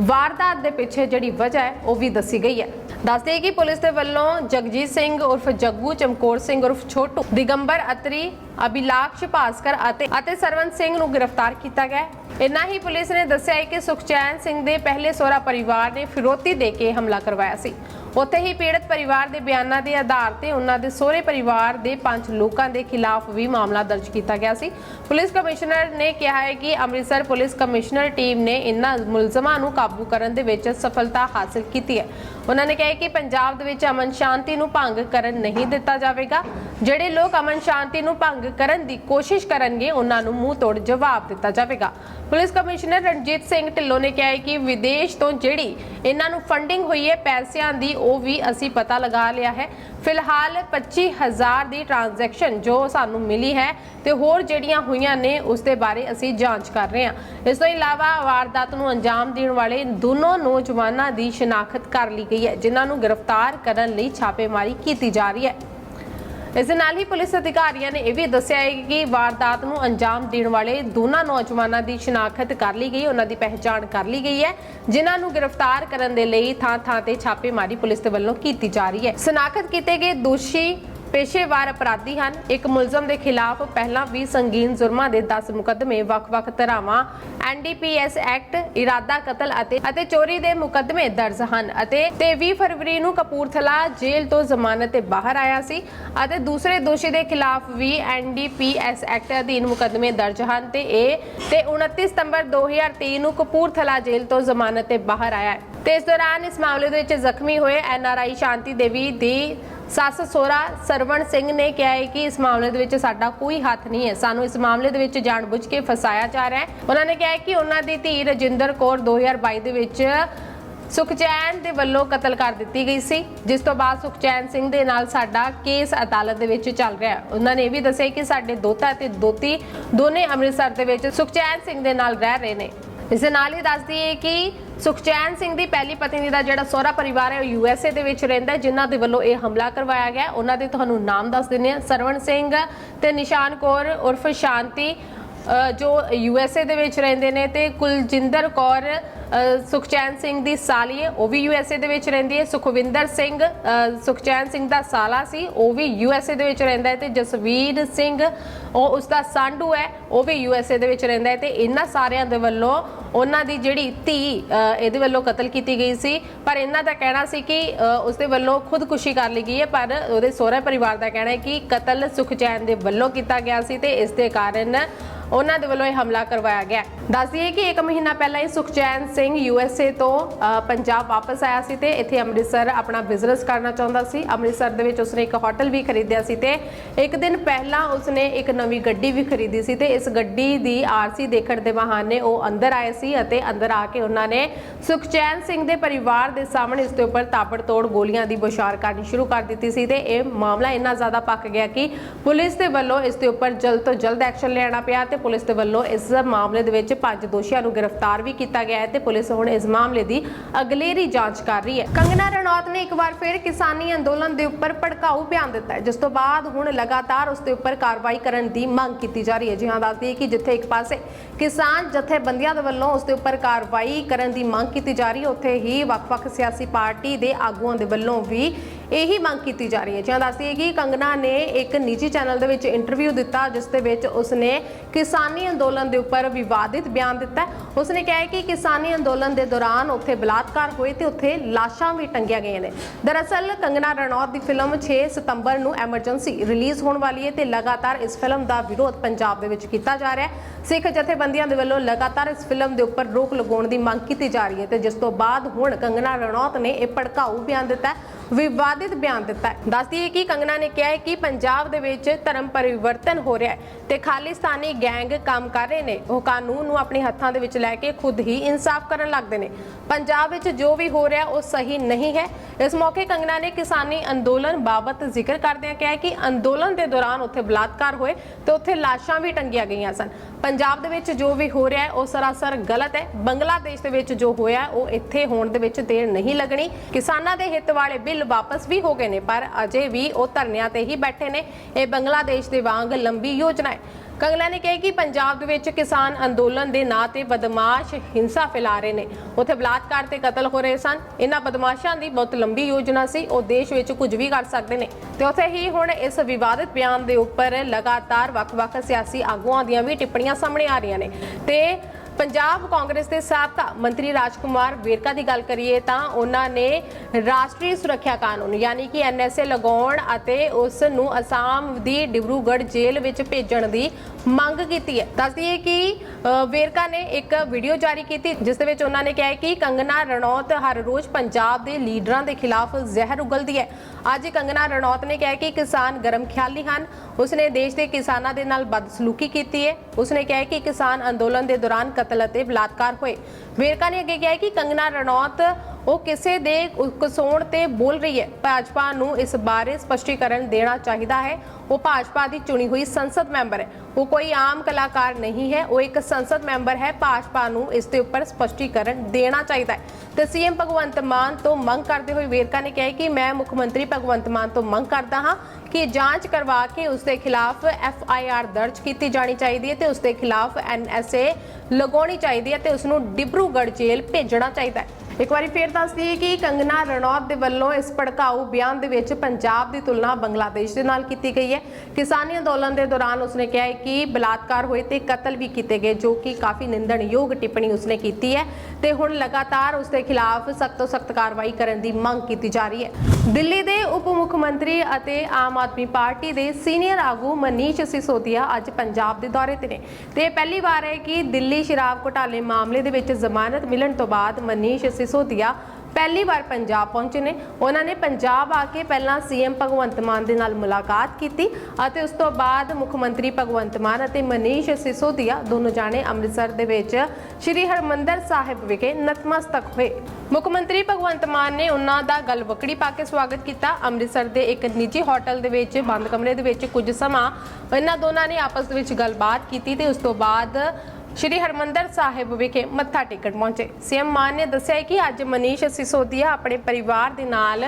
ਵਾਰਦਾਤ ਦੇ ਪਿੱਛੇ ਜਿਹੜੀ ਵਜ੍ਹਾ ਹੈ, ਉਹ ਵੀ ਦੱਸੀ ਗਈ ਹੈ। ਦੱਸਦੇ ਹੈ ਕਿ ਪੁਲਿਸ ਦੇ ਵੱਲੋਂ ਜਗਜੀਤ ਸਿੰਘ ਉਰਫ ਜੱਗੂ, ਚਮਕੌਰ ਸਿੰਘ ਉਰਫ ਛੋਟੂ, ਦਿਗੰਬਰ, ਅਤਰੀ ਅਭਿਲਾਕਸ਼ ਭਾਸਕਰ ਅਤੇ ਅਤੇ ਸਰਵੰਤ ਸਿੰਘ ਨੂੰ ਗ੍ਰਿਫਤਾਰ ਕੀਤਾ ਗਿਆ ਹੈ। ਇਨਾ ਹੀ ਪੁਲਿਸ ਨੇ ਦੱਸਿਆ ਹੈ ਕਿ ਸੁਖਚੈਨ ਸਿੰਘ ਦੇ ਪਹਿਲੇ ਸੋਹਰਾ ਪਰਿਵਾਰ ਨੇ ਫਿਰੋਤੀ ਦੇ ਕੇ ਹਮਲਾ ਕਰਵਾਇਆ ਸੀ। ਉੱਥੇ ਹੀ ਪੀੜਤ ਪਰਿਵਾਰ ਦੇ ਬਿਆਨਾਂ ਦੇ ਆਧਾਰ ਤੇ ਉਹਨਾਂ ਦੇ ਸਹੁਰੇ ਪਰਿਵਾਰ ਦੇ ਪੰਜ ਲੋਕਾਂ ਦੇ ਖਿਲਾਫ ਵੀ ਮਾਮਲਾ ਦਰਜ ਕੀਤਾ ਗਿਆ ਸੀ। ਪੁਲਿਸ ਕਮਿਸ਼ਨਰ ਨੇ ਕਿਹਾ ਹੈ ਕਿ ਅੰਮ੍ਰਿਤਸਰ ਪੁਲਿਸ ਕਮਿਸ਼ਨਰ ਟੀਮ ਨੇ ਇਨ੍ਹਾਂ ਮੁਲਜ਼ਮਾਂ ਨੂੰ ਕਾਬੂ ਕਰਨ ਦੇ ਵਿੱਚ ਸਫਲਤਾ ਹਾਸਲ ਕੀਤੀ ਹੈ। ਉਹਨਾਂ ਨੇ ਕਿਹਾ ਕਿ ਪੰਜਾਬ ਦੇ ਵਿੱਚ ਅਮਨ ਸ਼ਾਂਤੀ ਨੂੰ ਭੰਗ ਕਰਨ ਨਹੀਂ ਦਿੱਤਾ ਜਾਵੇਗਾ। ਜਿਹੜੇ ਲੋਕ ਅਮਨ ਸ਼ਾਂਤੀ ਨੂੰ ਭੰਗ ਕਰਨ ਦੀ ਕੋਸ਼ਿਸ਼ ਕਰਨਗੇ, ਉਹਨਾਂ ਨੂੰ ਮੂੰਹ ਤੋੜ ਜਵਾਬ ਦਿੱਤਾ ਜਾਵੇਗਾ। ਪੁਲਿਸ ਕਮਿਸ਼ਨਰ ਰਣਜੀਤ ਸਿੰਘ ਢਿੱਲੋਂ ਨੇ ਕਿਹਾ ਕਿ ਵਿਦੇਸ਼ ਤੋਂ ਜਿਹੜੀ ਇਹਨਾਂ ਨੂੰ ਫੰਡਿੰਗ ਹੋਈ ਹੈ ਪੈਸਿਆਂ ਦੀ, ਉਹ ਵੀ ਅਸੀਂ ਪਤਾ ਲਗਾ ਲਿਆ ਹੈ। ਫਿਲਹਾਲ 25000 ਦੀ ਟ੍ਰਾਂਜੈਕਸ਼ਨ ਜੋ ਸਾਨੂੰ ਮਿਲੀ ਹੈ ਤੇ ਹੋਰ ਜਿਹੜੀਆਂ ਹੋਈਆਂ ਨੇ ਉਸ ਦੇ ਬਾਰੇ ਅਸੀਂ ਜਾਂਚ ਕਰ ਰਹੇ ਹਾਂ। ਇਸ ਤੋਂ ਇਲਾਵਾ ਵਾਰਦਾਤ ਨੂੰ ਅੰਜਾਮ ਦੇਣ ਵਾਲੇ ਦੋਨੋਂ ਨੌਜਵਾਨਾਂ ਦੀ ਸ਼ਨਾਖਤ ਕਰ ਲਈ ਗਈ ਹੈ, ਜਿਨ੍ਹਾਂ ਨੂੰ ਗ੍ਰਿਫਤਾਰ ਕਰਨ ਲਈ ਛਾਪੇਮਾਰੀ ਕੀਤੀ ਜਾ ਰਹੀ ਹੈ। ਇਸ ਦੇ ਨਾਲ ਹੀ ਪੁਲਿਸ ਅਧਿਕਾਰੀਆਂ ਨੇ ਇਹ ਵੀ ਦੱਸਿਆ ਹੈ ਕਿ ਵਾਰਦਾਤ ਨੂੰ ਅੰਜਾਮ ਦੇਣ ਵਾਲੇ ਦੋਨਾਂ ਨੌਜਵਾਨਾਂ ਦੀ ਸ਼ਨਾਖਤ ਕਰ ਲਈ ਗਈ, ਉਹਨਾਂ ਦੀ ਪਹਿਚਾਣ ਕਰ ਲਈ ਗਈ ਹੈ, ਜਿਨ੍ਹਾਂ ਨੂੰ ਗ੍ਰਿਫਤਾਰ ਕਰਨ ਦੇ ਲਈ ਥਾਂ-ਥਾਂ ਤੇ ਛਾਪੇਮਾਰੀ ਪੁਲਿਸ ਦੇ ਵੱਲੋਂ ਕੀਤੀ ਜਾ ਰਹੀ ਹੈ। ਸ਼ਨਾਖਤ ਕੀਤੇ ਗਏ ਦੋਸ਼ੀ ਪੇਸ਼ੇਵਾਰ ਅਪਰਾਧੀ ਹਨ। ਇੱਕ ਮੁਲਜ਼ਮ ਦੇ ਖਿਲਾਫ ਪਹਿਲਾਂ ਵੀ ਸੰਗੀਨ ਜੁਰਮਾਂ ਦੇ 10 ਮੁਕੱਦਮੇ, ਵੱਖ-ਵੱਖ ਧਾਰਾਵਾਂ ਐਨਡੀਪੀਐਸ ਐਕਟ, ਇਰਾਦਾ ਕਤਲ ਅਤੇ ਅਤੇ ਚੋਰੀ ਦੇ ਮੁਕੱਦਮੇ ਦਰਜ ਹਨ। ਅਤੇ 23 ਫਰਵਰੀ ਨੂੰ ਕਪੂਰਥਲਾ ਜੇਲ੍ਹ ਤੋਂ ਜ਼ਮਾਨਤ ਤੇ ਬਾਹਰ ਆਇਆ ਸੀ ਅਤੇ ਦੂਸਰੇ ਦੋਸ਼ੀ ਦੇ ਖਿਲਾਫ ਵੀ ਐਨਡੀਪੀਐਸ ਐਕਟ ਅਧੀਨ ਮੁਕੱਦਮੇ ਦਰਜ ਹਨ ਤੇ ਇਹ, ਤੇ 29 ਸਤੰਬਰ 2023 ਨੂੰ ਕਪੂਰਥਲਾ ਜੇਲ੍ਹ ਤੋਂ ਜ਼ਮਾਨਤ ਤੇ ਬਾਹਰ ਆਇਆ ਤੇ ਇਸ ਦੌਰਾਨ ਇਸ ਮਾਮਲੇ ਦੇ ਵਿੱਚ ਜ਼ਖਮੀ ਹੋਏ ਐਨਆਰਆਈ ਸ਼ਾਂਤੀ ਦੇਵੀ ਦੀ ਸੱਸ ਸੋਰਾ ਸਰਵਣ ਸਿੰਘ ਨੇ ਕਿਹਾ ਹੈ ਕਿ ਇਸ ਮਾਮਲੇ ਦੇ ਵਿੱਚ ਸਾਡਾ ਕੋਈ ਹੱਥ ਨਹੀਂ ਹੈ। ਸਾਨੂੰ ਇਸ ਮਾਮਲੇ ਦੇ ਵਿੱਚ ਜਾਣਬੁੱਝ ਕੇ ਫਸਾਇਆ ਜਾ ਰਿਹਾ ਹੈ। ਉਹਨਾਂ ਨੇ ਕਿਹਾ ਕਿ ਉਹਨਾਂ ਦੀ ਧੀ ਰਜਿੰਦਰ ਕੌਰ 2022 ਦੇ ਵਿੱਚ ਸੁਖਚੈਨ ਦੇ ਵੱਲੋਂ ਕਤਲ ਕਰ ਦਿੱਤੀ ਗਈ ਸੀ, ਜਿਸ ਤੋਂ ਬਾਅਦ ਸੁਖਚੈਨ ਸਿੰਘ ਦੇ ਨਾਲ ਸਾਡਾ ਕੇਸ ਅਦਾਲਤ ਦੇ ਵਿੱਚ ਚੱਲ ਰਿਹਾ ਹੈ। ਉਹਨਾਂ ਨੇ ਇਹ ਵੀ ਦੱਸਿਆ ਕਿ ਸਾਡੇ ਦੋਤਾ ਤੇ ਦੋਤੀ ਦੋਨੇ ਅੰਮ੍ਰਿਤਸਰ ਦੇ ਵਿੱਚ ਸੁਖਚੈਨ ਸਿੰਘ ਦੇ ਨਾਲ ਰਹਿ ਰਹੇ ਨੇ। ਇਸ ਦੇ ਨਾਲ ਹੀ ਦੱਸਦੀ ਹੈ ਕਿ ਸੁਖਚੈਨ ਸਿੰਘ ਦੀ ਪਹਿਲੀ ਪਤਨੀ ਦਾ ਜਿਹੜਾ ਸਹੁਰਾ ਪਰਿਵਾਰ ਹੈ ਉਹ ਯੂਐਸਏ ਦੇ ਵਿੱਚ ਰਹਿੰਦਾ ਹੈ ਜਿਨ੍ਹਾਂ ਦੇ ਵੱਲੋਂ ਇਹ ਹਮਲਾ ਕਰਵਾਇਆ ਗਿਆ ਉਹਨਾਂ ਦੇ ਤੁਹਾਨੂੰ ਨਾਮ ਦੱਸ ਦਿੰਦੇ ਹਾਂ। ਸਰਵਣ ਸਿੰਘ ਤੇ ਨਿਸ਼ਾਨ ਕੌਰ ਉਰਫ ਸ਼ਾਂਤੀ ਅ, ਜੋ ਯੂਐਸਏ ਦੇ ਵਿੱਚ ਰਹਿੰਦੇ ਨੇ ਤੇ ਕੁਲਜਿੰਦਰ ਕੌਰ ਸੁਖਚੈਨ ਸਿੰਘ ਦੀ ਸਾਲੀ ਹੈ ਉਹ ਵੀ ਯੂਐਸਏ ਦੇ ਵਿੱਚ ਰਹਿੰਦੀ ਹੈ। ਸੁਖਵਿੰਦਰ ਸਿੰਘ ਸੁਖਚੈਨ ਸਿੰਘ ਦਾ ਸਾਲਾ ਸੀ ਉਹ ਵੀ ਯੂਐਸਏ ਦੇ ਵਿੱਚ ਰਹਿੰਦਾ ਹੈ ਤੇ ਜਸਵੀਰ ਸਿੰਘ ਉਹ ਉਸ ਦਾ ਸਾਂਢੂ ਹੈ ਉਹ ਵੀ ਯੂਐਸਏ ਦੇ ਵਿੱਚ ਰਹਿੰਦਾ ਹੈ ਤੇ ਇਹਨਾਂ ਸਾਰਿਆਂ ਦੇ ਵੱਲੋਂ ਉਹਨਾਂ ਦੀ ਜਿਹੜੀ ਧੀ ਇਹਦੇ ਵੱਲੋਂ ਕਤਲ ਕੀਤੀ ਗਈ ਸੀ। ਪਰ ਇਹਨਾਂ ਦਾ ਕਹਿਣਾ ਸੀ ਕਿ ਅ, ਉਸ ਦੇ ਵੱਲੋਂ ਖੁਦਕੁਸ਼ੀ ਕਰ ਲਈ ਗਈ ਹੈ ਪਰ ਉਹਦੇ ਸਹੁਰੇ ਪਰਿਵਾਰ ਦਾ ਕਹਿਣਾ ਹੈ ਕਿ ਕਤਲ ਸੁਖਚੈਨ ਦੇ ਵੱਲੋਂ ਕੀਤਾ ਗਿਆ ਸੀ ਤੇ ਇਸ ਦੇ ਕਾਰਨ ਉਹਨਾਂ ਦੇ ਵੱਲੋਂ ਇਹ ਹਮਲਾ ਕਰਵਾਇਆ ਗਿਆ ਦੱਸ ਦਈਏ ਕਿ ਇੱਕ ਮਹੀਨਾ ਪਹਿਲਾਂ ਹੀ ਸੁਖਚੈਨ ਸਿੰਘ ਯੂਐਸਏ ਤੋਂ ਪੰਜਾਬ ਵਾਪਸ ਆਇਆ ਸੀ ਤੇ ਇੱਥੇ ਅੰਮ੍ਰਿਤਸਰ ਆਪਣਾ ਬਿਜ਼ਨਸ ਕਰਨਾ ਚਾਹੁੰਦਾ ਸੀ। ਅੰਮ੍ਰਿਤਸਰ ਦੇ ਵਿੱਚ ਉਸਨੇ ਇੱਕ ਹੋਟਲ ਵੀ ਖਰੀਦਿਆ ਸੀ ਤੇ ਇੱਕ ਦਿਨ ਪਹਿਲਾਂ ਉਸਨੇ ਇੱਕ ਨਵੀਂ ਗੱਡੀ ਵੀ ਖਰੀਦੀ ਸੀ ਤੇ ਇਸ ਗੱਡੀ ਦੀ ਆਰਸੀ ਦੇਖਣ ਦੇ ਬਹਾਨੇ ਉਹ ਅੰਦਰ ਆਏ ਸੀ ਅਤੇ ਅੰਦਰ ਆ ਕੇ ਉਹਨਾਂ ਨੇ ਸੁਖਚੈਨ ਸਿੰਘ ਦੇ ਪਰਿਵਾਰ ਦੇ ਸਾਹਮਣੇ ਇਸ ਦੇ ਉੱਪਰ ਤਾਬੜਤੋੜ ਗੋਲੀਆਂ ਦੀ ਬੁਸ਼ਾਰ ਕਰਨੀ ਸ਼ੁਰੂ ਕਰ ਦਿੱਤੀ ਸੀ ਤੇ ਇਹ ਮਾਮਲਾ ਇੰਨਾ ਜ਼ਿਆਦਾ ਪੱਕ ਗਿਆ ਕਿ ਪੁਲਿਸ ਦੇ ਵੱਲੋਂ ਇਸ ਦੇ ਉੱਪਰ ਜਲਦ ਤੋਂ ਜਲਦ ਐਕਸ਼ਨ ਲੈਣਾ ਪਿਆ ਤੇ ਪੁਲਿਸ ਦੇ ਵੱਲੋਂ ਇਸ ਮਾਮਲੇ ਦੇ ਵਿੱਚ ਪੰਜ ਦੋਸ਼ੀਆਂ ਨੂੰ ਗ੍ਰਿਫਤਾਰ ਵੀ ਕੀਤਾ ਗਿਆ ਹੈ ਤੇ ਪੁਲਿਸ ਹੁਣ ਇਸ ਮਾਮਲੇ ਦੀ ਅਗਲੇਰੀ ਜਾਂਚ ਕਰ ਰਹੀ ਹੈ। ਕੰਗਨਾ ਰਣੌਤ ਨੇ ਇੱਕ ਵਾਰ ਫਿਰ ਕਿਸਾਨੀ ਅੰਦੋਲਨ ਦੇ ਉੱਪਰ ਭੜਕਾਊ ਬਿਆਨ ਦਿੱਤਾ ਹੈ, ਜਿਸ ਤੋਂ ਬਾਅਦ ਹੁਣ ਲਗਾਤਾਰ ਉਸ ਦੇ ਉੱਪਰ ਕਾਰਵਾਈ ਕਰਨ ਦੀ ਮੰਗ ਕੀਤੀ ਜਾ ਰਹੀ ਹੈ। ਜੀ ਹਾਂ ਦੱਸਦੀ ਹੈ ਕਿ ਜਿੱਥੇ ਇੱਕ ਪਾਸੇ ਕਿਸਾਨ ਜਥੇਬੰਦੀਆਂ ਦੇ ਵੱਲੋਂ ਉਸ ਦੇ ਉੱਪਰ ਕਾਰਵਾਈ ਕਰਨ ਦੀ ਮੰਗ ਕੀਤੀ ਜਾ ਰਹੀ ਹੈ, ਉੱਥੇ ਹੀ ਵੱਖ-ਵੱਖ ਸਿਆਸੀ ਪਾਰਟੀ ਦੇ ਆਗੂਆਂ ਦੇ ਵੱਲੋਂ ਵੀ ਇਹੀ ਮੰਗ ਕੀਤੀ ਜਾ ਰਹੀ ਹੈ। ਜਿਵੇਂ ਦੱਸਦੀ ਹੈ ਕਿ ਕੰਗਨਾ ਨੇ ਇੱਕ ਨਿੱਜੀ ਚੈਨਲ ਦੇ ਵਿੱਚ ਇੰਟਰਵਿਊ ਦਿੱਤਾ, ਜਿਸ ਦੇ ਵਿੱਚ ਉਸਨੇ ਕਿਸਾਨੀ ਅੰਦੋਲਨ ਦੇ ਉੱਪਰ ਵਿਵਾਦਿਤ ਬਿਆਨ ਦਿੱਤਾ। ਉਸਨੇ ਕਿਹਾ ਕਿ ਕਿਸਾਨੀ ਅੰਦੋਲਨ ਦੇ ਦੌਰਾਨ ਉੱਥੇ ਬਲਾਤਕਾਰ ਹੋਏ ਤੇ ਉੱਥੇ ਲਾਸ਼ਾਂ ਵੀ ਟੰਗੀਆਂ ਗਈਆਂ ਨੇ। ਦਰਅਸਲ, ਕੰਗਨਾ ਰਣੌਤ ਦੀ ਫਿਲਮ 6 ਸਤੰਬਰ ਨੂੰ ਐਮਰਜੈਂਸੀ ਰਿਲੀਜ਼ ਹੋਣ ਵਾਲੀ ਹੈ ਤੇ ਲਗਾਤਾਰ ਇਸ ਫਿਲਮ ਦਾ ਵਿਰੋਧ ਪੰਜਾਬ ਦੇ ਵਿੱਚ ਕੀਤਾ ਜਾ ਰਿਹਾ ਹੈ। ਸਿੱਖ ਜਥੇਬੰਦੀਆਂ ਦੇ ਵੱਲੋਂ ਲਗਾਤਾਰ ਇਸ ਫਿਲਮ ਦੇ ਉੱਪਰ ਰੋਕ ਲਗਾਉਣ ਦੀ ਮੰਗ ਕੀਤੀ ਜਾ ਰਹੀ ਹੈ ਤੇ ਜਿਸ ਤੋਂ ਬਾਅਦ ਹੁਣ ਕੰਗਨਾ ਰਣੌਤ ਨੇ ਇਹ ਭੜਕਾਊ ਬਿਆਨ ਦਿੱਤਾ ਵਿਵਾਦਿਤ ਬਿਆਨ ਦਿੱਤਾ ਹੈ। ਦੱਸਦੀ ਹੈ ਕਿ ਕੰਗਨਾ ਨੇ ਕਿਹਾ ਹੈ ਕਿ ਪੰਜਾਬ ਦੇ ਵਿੱਚ ਧਰਮ ਪਰਿਵਰਤਨ ਹੋ ਰਿਹਾ ਹੈ ਤੇ ਖਾਲਿਸਤਾਨੀ ਗੈਂਗ ਕੰਮ ਕਰ ਰਹੇ ਨੇ। ਉਹ ਕਾਨੂੰਨ ਨੂੰ ਆਪਣੇ ਹੱਥਾਂ ਦੇ ਵਿੱਚ ਲੈ ਕੇ ਖੁਦ ਹੀ ਇਨਸਾਫ ਕਰਨ ਲੱਗਦੇ ਨੇ। ਪੰਜਾਬ ਵਿੱਚ ਜੋ ਵੀ ਹੋ ਰਿਹਾ, ਉਹ ਸਹੀ ਨਹੀਂ ਹੈ। ਇਸ ਮੌਕੇ ਕੰਗਨਾ ਨੇ ਕਿਸਾਨੀ ਅੰਦੋਲਨ ਬਾਬਤ ਜ਼ਿਕਰ ਕਰਦਿਆਂ ਕਿਹਾ ਕਿ ਅੰਦੋਲਨ ਦੇ ਦੌਰਾਨ ਉੱਥੇ ਬਲਾਤਕਾਰ ਹੋਏ ਤੇ ਉੱਥੇ ਲਾਸ਼ਾਂ ਵੀ ਟੰਗੀਆਂ ਗਈਆਂ ਸਨ। ਪੰਜਾਬ ਦੇ ਵਿੱਚ ਜੋ ਵੀ ਹੋ ਰਿਹਾ ਹੈ, ਉਹ ਸਰਾਸਰ ਗਲਤ ਹੈ। ਬੰਗਲਾਦੇਸ਼ ਦੇ ਵਿੱਚ ਜੋ ਹੋਇਆ, ਉਹ ਇੱਥੇ ਹੋਣ ਦੇ ਵਿੱਚ ਦੇਰ ਨਹੀਂ ਲੱਗਣੀ। ਕਿਸਾਨਾਂ ਦੇ ਹਿੱਤ ਵਾਲੇ ਬਿੱਲ ਵਾਪਸ ਵੀ ਹੋ ਗਏ ਨੇ, ਪਰ ਅਜੇ ਵੀ ਉਹ ਧਰਨਿਆਂ ਤੇ ਹੀ ਬੈਠੇ ਨੇ। ਇਹ ਬੰਗਲਾਦੇਸ਼ ਦੇ ਵਾਂਗ ਲੰਬੀ ਯੋਜਨਾ ਹੈ। ਕੰਗਲਾ ਨੇ ਕਿਹਾ ਕਿ ਪੰਜਾਬ ਦੇ ਵਿੱਚ ਕਿਸਾਨ ਅੰਦੋਲਨ ਦੇ ਨਾਂ ਤੇ ਬਦਮਾਸ਼ ਹਿੰਸਾ ਫੈਲਾ ਰਹੇ ਨੇ। ਉੱਥੇ ਬਲਾਤਕਾਰ ਤੇ ਕਤਲ ਹੋ ਰਹੇ ਸਨ। ਇਹਨਾਂ ਬਦਮਾਸ਼ਾਂ ਦੀ ਬਹੁਤ ਲੰਬੀ ਯੋਜਨਾ ਸੀ। ਉਹ ਦੇਸ਼ ਵਿੱਚ ਕੁਝ ਵੀ ਕਰ ਸਕਦੇ ਨੇ। ਤੇ ਉੱਥੇ ਹੀ ਹੁਣ ਇਸ ਵਿਵਾਦਿਤ ਬਿਆਨ ਦੇ ਉੱਪਰ ਲਗਾਤਾਰ ਵੱਖ-ਵੱਖ ਸਿਆਸੀ ਆਗੂਆਂ ਦੀਆਂ ਵੀ ਟਿੱਪਣੀਆਂ ਸਾਹਮਣੇ ਆ ਰਹੀਆਂ ਨੇ। ਤੇ ਪੰਜਾਬ ਕਾਂਗਰਸ ਦੇ ਸਾਬਕਾ ਮੰਤਰੀ ਰਾਜਕੁਮਾਰ ਵੇਰਕਾ ਦੀ ਗੱਲ ਕਰੀਏ ਤਾਂ ਉਹਨਾਂ ਨੇ ਰਾਸ਼ਟਰੀ ਸੁਰੱਖਿਆ ਕਾਨੂੰਨ, ਯਾਨੀ ਕਿ ਐਨਐਸਏ ਲਗਾਉਣ ਅਤੇ ਉਸ ਨੂੰ ਅਸਾਮ ਦੀ ਡਿਬਰੂਗੜ੍ਹ ਜੇਲ੍ਹ ਵਿੱਚ ਭੇਜਣ ਦੀ ਮੰਗ ਕੀਤੀ ਹੈ। ਦੱਸਦੀ ਹੈ ਕਿ ਵੇਰਕਾ ਨੇ ਇੱਕ ਵੀਡੀਓ ਜਾਰੀ ਕੀਤੀ ਜਿਸ ਦੇ ਵਿੱਚ ਉਹਨਾਂ ਨੇ ਕਿਹਾ ਕਿ ਕੰਗਨਾ ਰਣੌਤ ਹਰ ਰੋਜ਼ ਪੰਜਾਬ ਦੇ ਲੀਡਰਾਂ ਦੇ ਖਿਲਾਫ ਜ਼ਹਿਰ ਉਗਲਦੀ ਹੈ। ਅੱਜ ਕੰਗਨਾ ਰਣੌਤ ਨੇ ਕਿਹਾ ਕਿ ਕਿਸਾਨ ਗਰਮ ਖਿਆਲੀ ਹਨ। ਉਸਨੇ ਦੇਸ਼ ਦੇ ਕਿਸਾਨਾਂ ਦੇ ਨਾਲ ਬਦਸਲੂਕੀ ਕੀਤੀ ਹੈ। ਉਸਨੇ ਕਿਹਾ ਕਿ ਕਿਸਾਨ ਅੰਦੋਲਨ ਦੇ ਦੌਰਾਨ ਕਤਲ ਅਤੇ ਬਲਾਤਕਾਰ ਹੋਏ। ਵੇਰਕਾ ਨੇ ਅੱਗੇ ਕਿਹਾ ਕਿ ਕੰਗਨਾ ਰਣੌਤ ਉਹ ਕਿਸੇ ਦੇ ਕਸੌਣ ਤੇ ਬੋਲ ਰਹੀ ਹੈ। ਭਾਜਪਾ ਨੂੰ ਇਸ ਬਾਰੇ ਸਪਸ਼ਟੀਕਰਨ ਦੇਣਾ ਚਾਹੀਦਾ ਹੈ। ਉਹ ਭਾਜਪਾ ਦੀ ਚੁਣੀ ਹੋਈ ਸੰਸਦ ਮੈਂਬਰ ਹੈ। ਉਹ ਕੋਈ ਆਮ ਕਲਾਕਾਰ ਨਹੀਂ ਹੈ। ਉਹ ਇੱਕ ਸੰਸਦ ਮੈਂਬਰ ਹੈ। ਭਾਜਪਾ ਨੂੰ ਇਸ ਦੇ ਉੱਪਰ ਸਪਸ਼ਟੀਕਰਨ ਦੇਣਾ ਚਾਹੀਦਾ ਹੈ। ਤੇ ਸੀਐਮ ਭਗਵੰਤ ਮਾਨ ਤੋਂ ਮੰਗ ਕਰਦੇ ਹੋਏ ਵੇਰਕਾ ਨੇ ਕਿਹਾ ਕਿ ਮੈਂ ਮੁੱਖ ਮੰਤਰੀ ਭਗਵੰਤ ਮਾਨ ਤੋਂ ਮੰਗ ਕਰਦਾ ਹਾਂ ਕਿ ਜਾਂਚ ਕਰਵਾ ਕੇ ਉਸ ਦੇ ਖਿਲਾਫ ਐਫ ਆਈ ਆਰ ਦਰਜ ਕੀਤੀ ਜਾਣੀ ਚਾਹੀਦੀ ਹੈ ਤੇ ਉਸ ਦੇ ਖਿਲਾਫ ਐਨ ਐਸ ਏ ਲਗਾਉਣੀ ਚਾਹੀਦੀ ਹੈ ਤੇ ਉਸ ਨੂੰ ਡਿਬਰੂਗੜ੍ਹ ਜੇਲ੍ਹ ਭੇਜਣਾ ਚਾਹੀਦਾ ਹੈ। ਇੱਕ ਵਾਰੀ ਫੇਰ ਦੱਸ ਦਈਏ ਕਿ ਕੰਗਨਾ ਰਣੌਤ ਦੇ ਵੱਲੋਂ ਇਸ ਭੜਕਾਊ ਬਿਆਨ ਦੇ ਵਿੱਚ ਪੰਜਾਬ ਦੀ ਤੁਲਨਾ ਬੰਗਲਾਦੇਸ਼ ਦੇ ਨਾਲ ਕੀਤੀ ਗਈ ਹੈ। ਕਿਸਾਨੀ ਅੰਦੋਲਨ ਦੇ ਦੌਰਾਨ ਉਸਨੇ ਕਿਹਾ ਕਿ ਬਲਾਤਕਾਰ ਹੋਏ ਤੇ ਕਤਲ ਵੀ ਕੀਤੇ ਗਏ, ਜੋ ਕਿ ਕਾਫੀ ਨਿੰਦਣਯੋਗ ਟਿੱਪਣੀ ਉਸਨੇ ਕੀਤੀ ਹੈ ਤੇ ਹੁਣ ਲਗਾਤਾਰ ਉਸ ਦੇ ਖਿਲਾਫ ਸਖਤ ਤੋਂ ਸਖਤ ਕਾਰਵਾਈ ਕਰਨ ਦੀ ਮੰਗ ਕੀਤੀ ਜਾ ਰਹੀ ਹੈ। ਦਿੱਲੀ ਦੇ ਉਪ ਮੁੱਖ ਮੰਤਰੀ ਅਤੇ ਆਮ ਆਦਮੀ ਪਾਰਟੀ ਦੇ ਸੀਨੀਅਰ ਆਗੂ ਮਨੀਸ਼ ਸਿਸੋਦੀਆ ਅੱਜ ਪੰਜਾਬ ਦੇ ਦੌਰੇ ਤੇ ਨੇ ਤੇ ਪਹਿਲੀ ਵਾਰ ਹੈ ਕਿ ਦਿੱਲੀ ਸ਼ਰਾਬ ਘੁਟਾਲੇ ਮਾਮਲੇ ਦੇ ਵਿੱਚ ਜ਼ਮਾਨਤ ਮਿਲਣ ਤੋਂ ਬਾਅਦ ਮਨੀਸ਼ ਸਿਸੋਦੀਆ ਪਹਿਲੀ ਵਾਰ ਪੰਜਾਬ ਪਹੁੰਚੇ ਨੇ। ਉਹਨਾਂ ਨੇ ਪੰਜਾਬ ਆ ਕੇ ਪਹਿਲਾਂ ਸੀਐਮ ਭਗਵੰਤ ਮਾਨ ਦੇ ਨਾਲ ਮੁਲਾਕਾਤ ਕੀਤੀ ਅਤੇ ਉਸ ਤੋਂ ਬਾਅਦ ਮੁੱਖ ਮੰਤਰੀ ਭਗਵੰਤ ਮਾਨ ਅਤੇ ਮਨੀਸ਼ ਸਿਸੋਦੀਆ ਦੋਨੋਂ ਜਾਣੇ ਅੰਮ੍ਰਿਤਸਰ ਦੇ ਵਿੱਚ ਸ੍ਰੀ ਹਰਮੰਦਰ ਸਾਹਿਬ ਵਿਖੇ ਨਤਮਸਤਕ ਹੋਏ। ਮੁੱਖ ਮੰਤਰੀ ਭਗਵੰਤ ਮਾਨ ਨੇ ਉਹਨਾਂ ਦਾ ਗਲਵਕੜੀ ਪਾ ਕੇ ਸਵਾਗਤ ਕੀਤਾ। ਅੰਮ੍ਰਿਤਸਰ ਦੇ ਇੱਕ ਨਿੱਜੀ ਹੋਟਲ ਦੇ ਵਿੱਚ, ਬੰਦ ਕਮਰੇ ਦੇ ਵਿੱਚ ਕੁਝ ਸਮਾਂ ਇਹਨਾਂ ਦੋਨਾਂ ਨੇ ਆਪਸ ਵਿੱਚ ਗੱਲਬਾਤ ਕੀਤੀ ਤੇ ਉਸ ਤੋਂ ਬਾਅਦ ਸ਼੍ਰੀ ਹਰਮੰਦਰ ਸਾਹਿਬ ਵਿਖੇ ਮੱਥਾ ਟੇਕਣ ਪਹੁੰਚੇ। ਸੀਐਮ ਮਾਨ ਨੇ ਦੱਸਿਆ ਕਿ ਅੱਜ ਮਨੀਸ਼ ਸਿਸੋਦੀਆ ਆਪਣੇ ਪਰਿਵਾਰ ਦੇ ਨਾਲ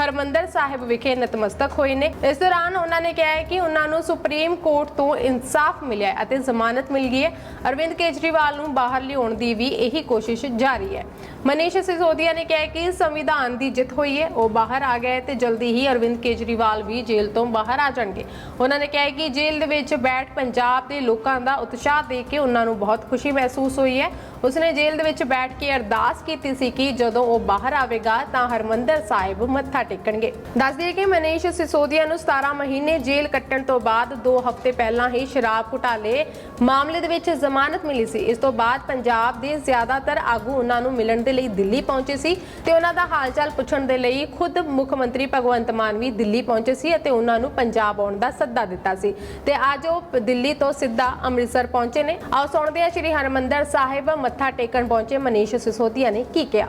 ਹਰਮੰਦਰ ਸਾਹਿਬ ਵਿਖੇ ਨਤਮਸਤਕ ਹੋਏ ਨੇ। ਇਸ ਦੌਰਾਨ ਉਹਨਾਂ ਨੇ ਕਿਹਾ ਕਿ ਉਹਨਾਂ ਨੂੰ ਸੁਪਰੀਮ ਕੋਰਟ ਤੋਂ ਇਨਸਾਫ ਮਿਲਿਆ ਹੈ ਅਤੇ ਜ਼ਮਾਨਤ ਮਿਲ ਗਈ ਹੈ। ਅਰਵਿੰਦ ਕੇਜਰੀਵਾਲ ਨੂੰ ਬਾਹਰ ਲਿਆਉਣ ਦੀ ਵੀ ਇਹੀ ਕੋਸ਼ਿਸ਼ ਜਾਰੀ ਹੈ। ਮਨੀਸ਼ ਸਿਸੋਦੀਆ ਨੇ ਕਿਹਾ ਕਿ ਸੰਵਿਧਾਨ ਦੀ ਜਿੱਤ ਹੋਈ ਹੈ, ਉਹ ਬਾਹਰ ਆ ਗਏ ਤੇ ਜਲਦੀ ਹੀ ਅਰਵਿੰਦ ਕੇਜਰੀਵਾਲ ਵੀ ਜੇਲ੍ਹ ਤੋਂ ਬਾਹਰ ਆ ਜਾਣਗੇ। ਉਹਨਾਂ ਨੇ ਕਿਹਾ ਕਿ ਜੇਲ੍ਹ ਦੇ ਵਿੱਚ ਬੈਠ ਪੰਜਾਬ ਦੇ ਲੋਕਾਂ ਦਾ ਉਤਸ਼ਾਹ ਦੇਖ ਕੇ ਉਹਨਾਂ ਨੂੰ ਬਹੁਤ ਖੁਸ਼ੀ ਮਹਿਸੂਸ ਹੋਈ ਹੈ। ਉਸਨੇ ਜੇਲ੍ਹ ਦੇ ਵਿੱਚ ਬੈਠ ਕੇ ਅਰਦਾਸ ਕੀਤੀ ਸੀ ਕਿ ਜਦੋਂ ਉਹ ਬਾਹਰ ਆਵੇਗਾ ਤਾਂ ਹਰਮੰਦਰ ਸਾਹਿਬ ਮੱਥਾ ਟੇਕਣਗੇ। ਦੱਸ ਦਈਏ ਕਿ ਮਨੀਸ਼ ਸਿਸੋਦੀਆ ਨੂੰ 17 ਮਹੀਨੇ ਜੇਲ੍ਹ ਕੱਟਣ ਤੋਂ ਬਾਅਦ 2 ਹਫ਼ਤੇ ਪਹਿਲਾਂ ਹੀ ਸ਼ਰਾਬ ਘੁਟਾਲੇ ਮਾਮਲੇ ਦੇ ਵਿੱਚ ਜ਼ਮਾਨਤ ਮਿਲੀ ਸੀ। ਇਸ ਤੋਂ ਬਾਅਦ ਪੰਜਾਬ ਦੇ ਜ਼ਿਆਦਾਤਰ ਆਗੂ ਉਹਨਾਂ ਨੂੰ ਮਿਲਣ ਦੇ ਲਈ ਦਿੱਲੀ ਪਹੁੰਚੇ ਸੀ ਤੇ ਉਹਨਾਂ ਦਾ ਹਾਲਚਾਲ ਪੁੱਛਣ ਦੇ ਲਈ ਖੁਦ ਮੁੱਖ ਮੰਤਰੀ ਭਗਵੰਤ ਮਾਨ ਵੀ ਦਿੱਲੀ ਪਹੁੰਚੇ ਸੀ ਅਤੇ ਉਹਨਾਂ ਨੂੰ ਪੰਜਾਬ ਆਉਣ ਦਾ ਸੱਦਾ ਦਿੱਤਾ ਸੀ। ਤੇ ਅੱਜ ਉਹ ਦਿੱਲੀ ਤੋਂ ਸਿੱਧਾ ਅੰਮ੍ਰਿਤਸਰ ਪਹੁੰਚੇ ਨੇ। ਆਓ ਸੁਣਦੇ ਹਾਂ ਸ਼੍ਰੀ ਹਰਮੰਦਰ ਸਾਹਿਬ मत्था टेकन पहुँचे मनीष सिसोदिया ने की ਕਿਹਾ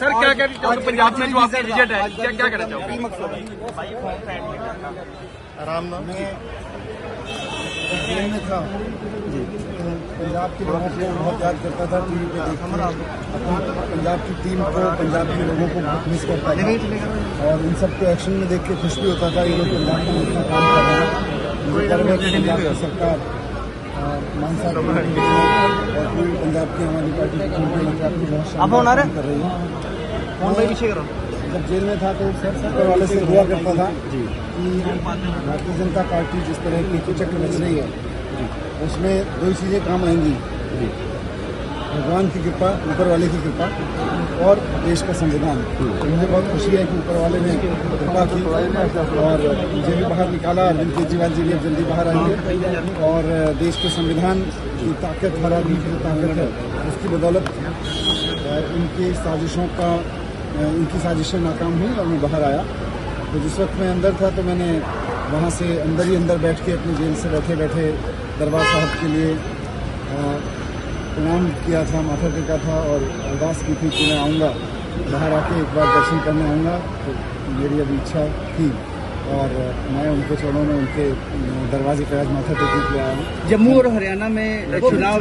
ਸਰ क्या कहना चाहोगे? पंजाब में जो आपका है क्या चाहोगे? पंजाब के लोगों को बहुत याद करता था टीवी पे देखा पंजाब की टीम को पंजाब के लोगों को बहुत मिस करता था। और इन सब के एक्शन में देख के खुश भी होता था ये लोग पंजाब को इतना काम कर रहे हैं। पंजाब की सरकार मान साहब की टीम और पूरी पंजाब की आदमी पार्टी की बहुत कर रही है? फ़ोन में पीछे करो। जब जेल में था तो ऊपर वाले से हुआ करता था कि भारतीय जनता पार्टी जिस तरह की कुचक रच रही है उसमें दो चीज़ें काम आएँगी। भगवान की कृपा ऊपर वाले की कृपा। और देश का संविधान। तो मुझे बहुत खुशी है कि ऊपर वाले ने कृपा की और मुझे भी बाहर निकाला अरविंद केजरीवाल जी भी जल्दी बाहर आएँगे। और देश के संविधान की ताकत, हरा भी जो ताकत है, उसकी बदौलत इनकी साजिशों का इनकी साजिशें नाकाम हुई और मैं बाहर आया। तो जिस वक्त मैं अंदर था तो मैंने वहाँ से अंदर ही अंदर बैठ के अपनी जेल से बैठे बैठे दरबार साहब के लिए प्रणाम किया था माथा टेका था और अरदास की थी कि मैं आऊँगा। बाहर आके एक बार दर्शन करने आऊँगा। तो मेरी अभी इच्छा थी और मैं उनके चरणों में उनके दरवाजे पे आज माथा टेकने के लिए आया हूँ जम्मू और हरियाणा में चुनाव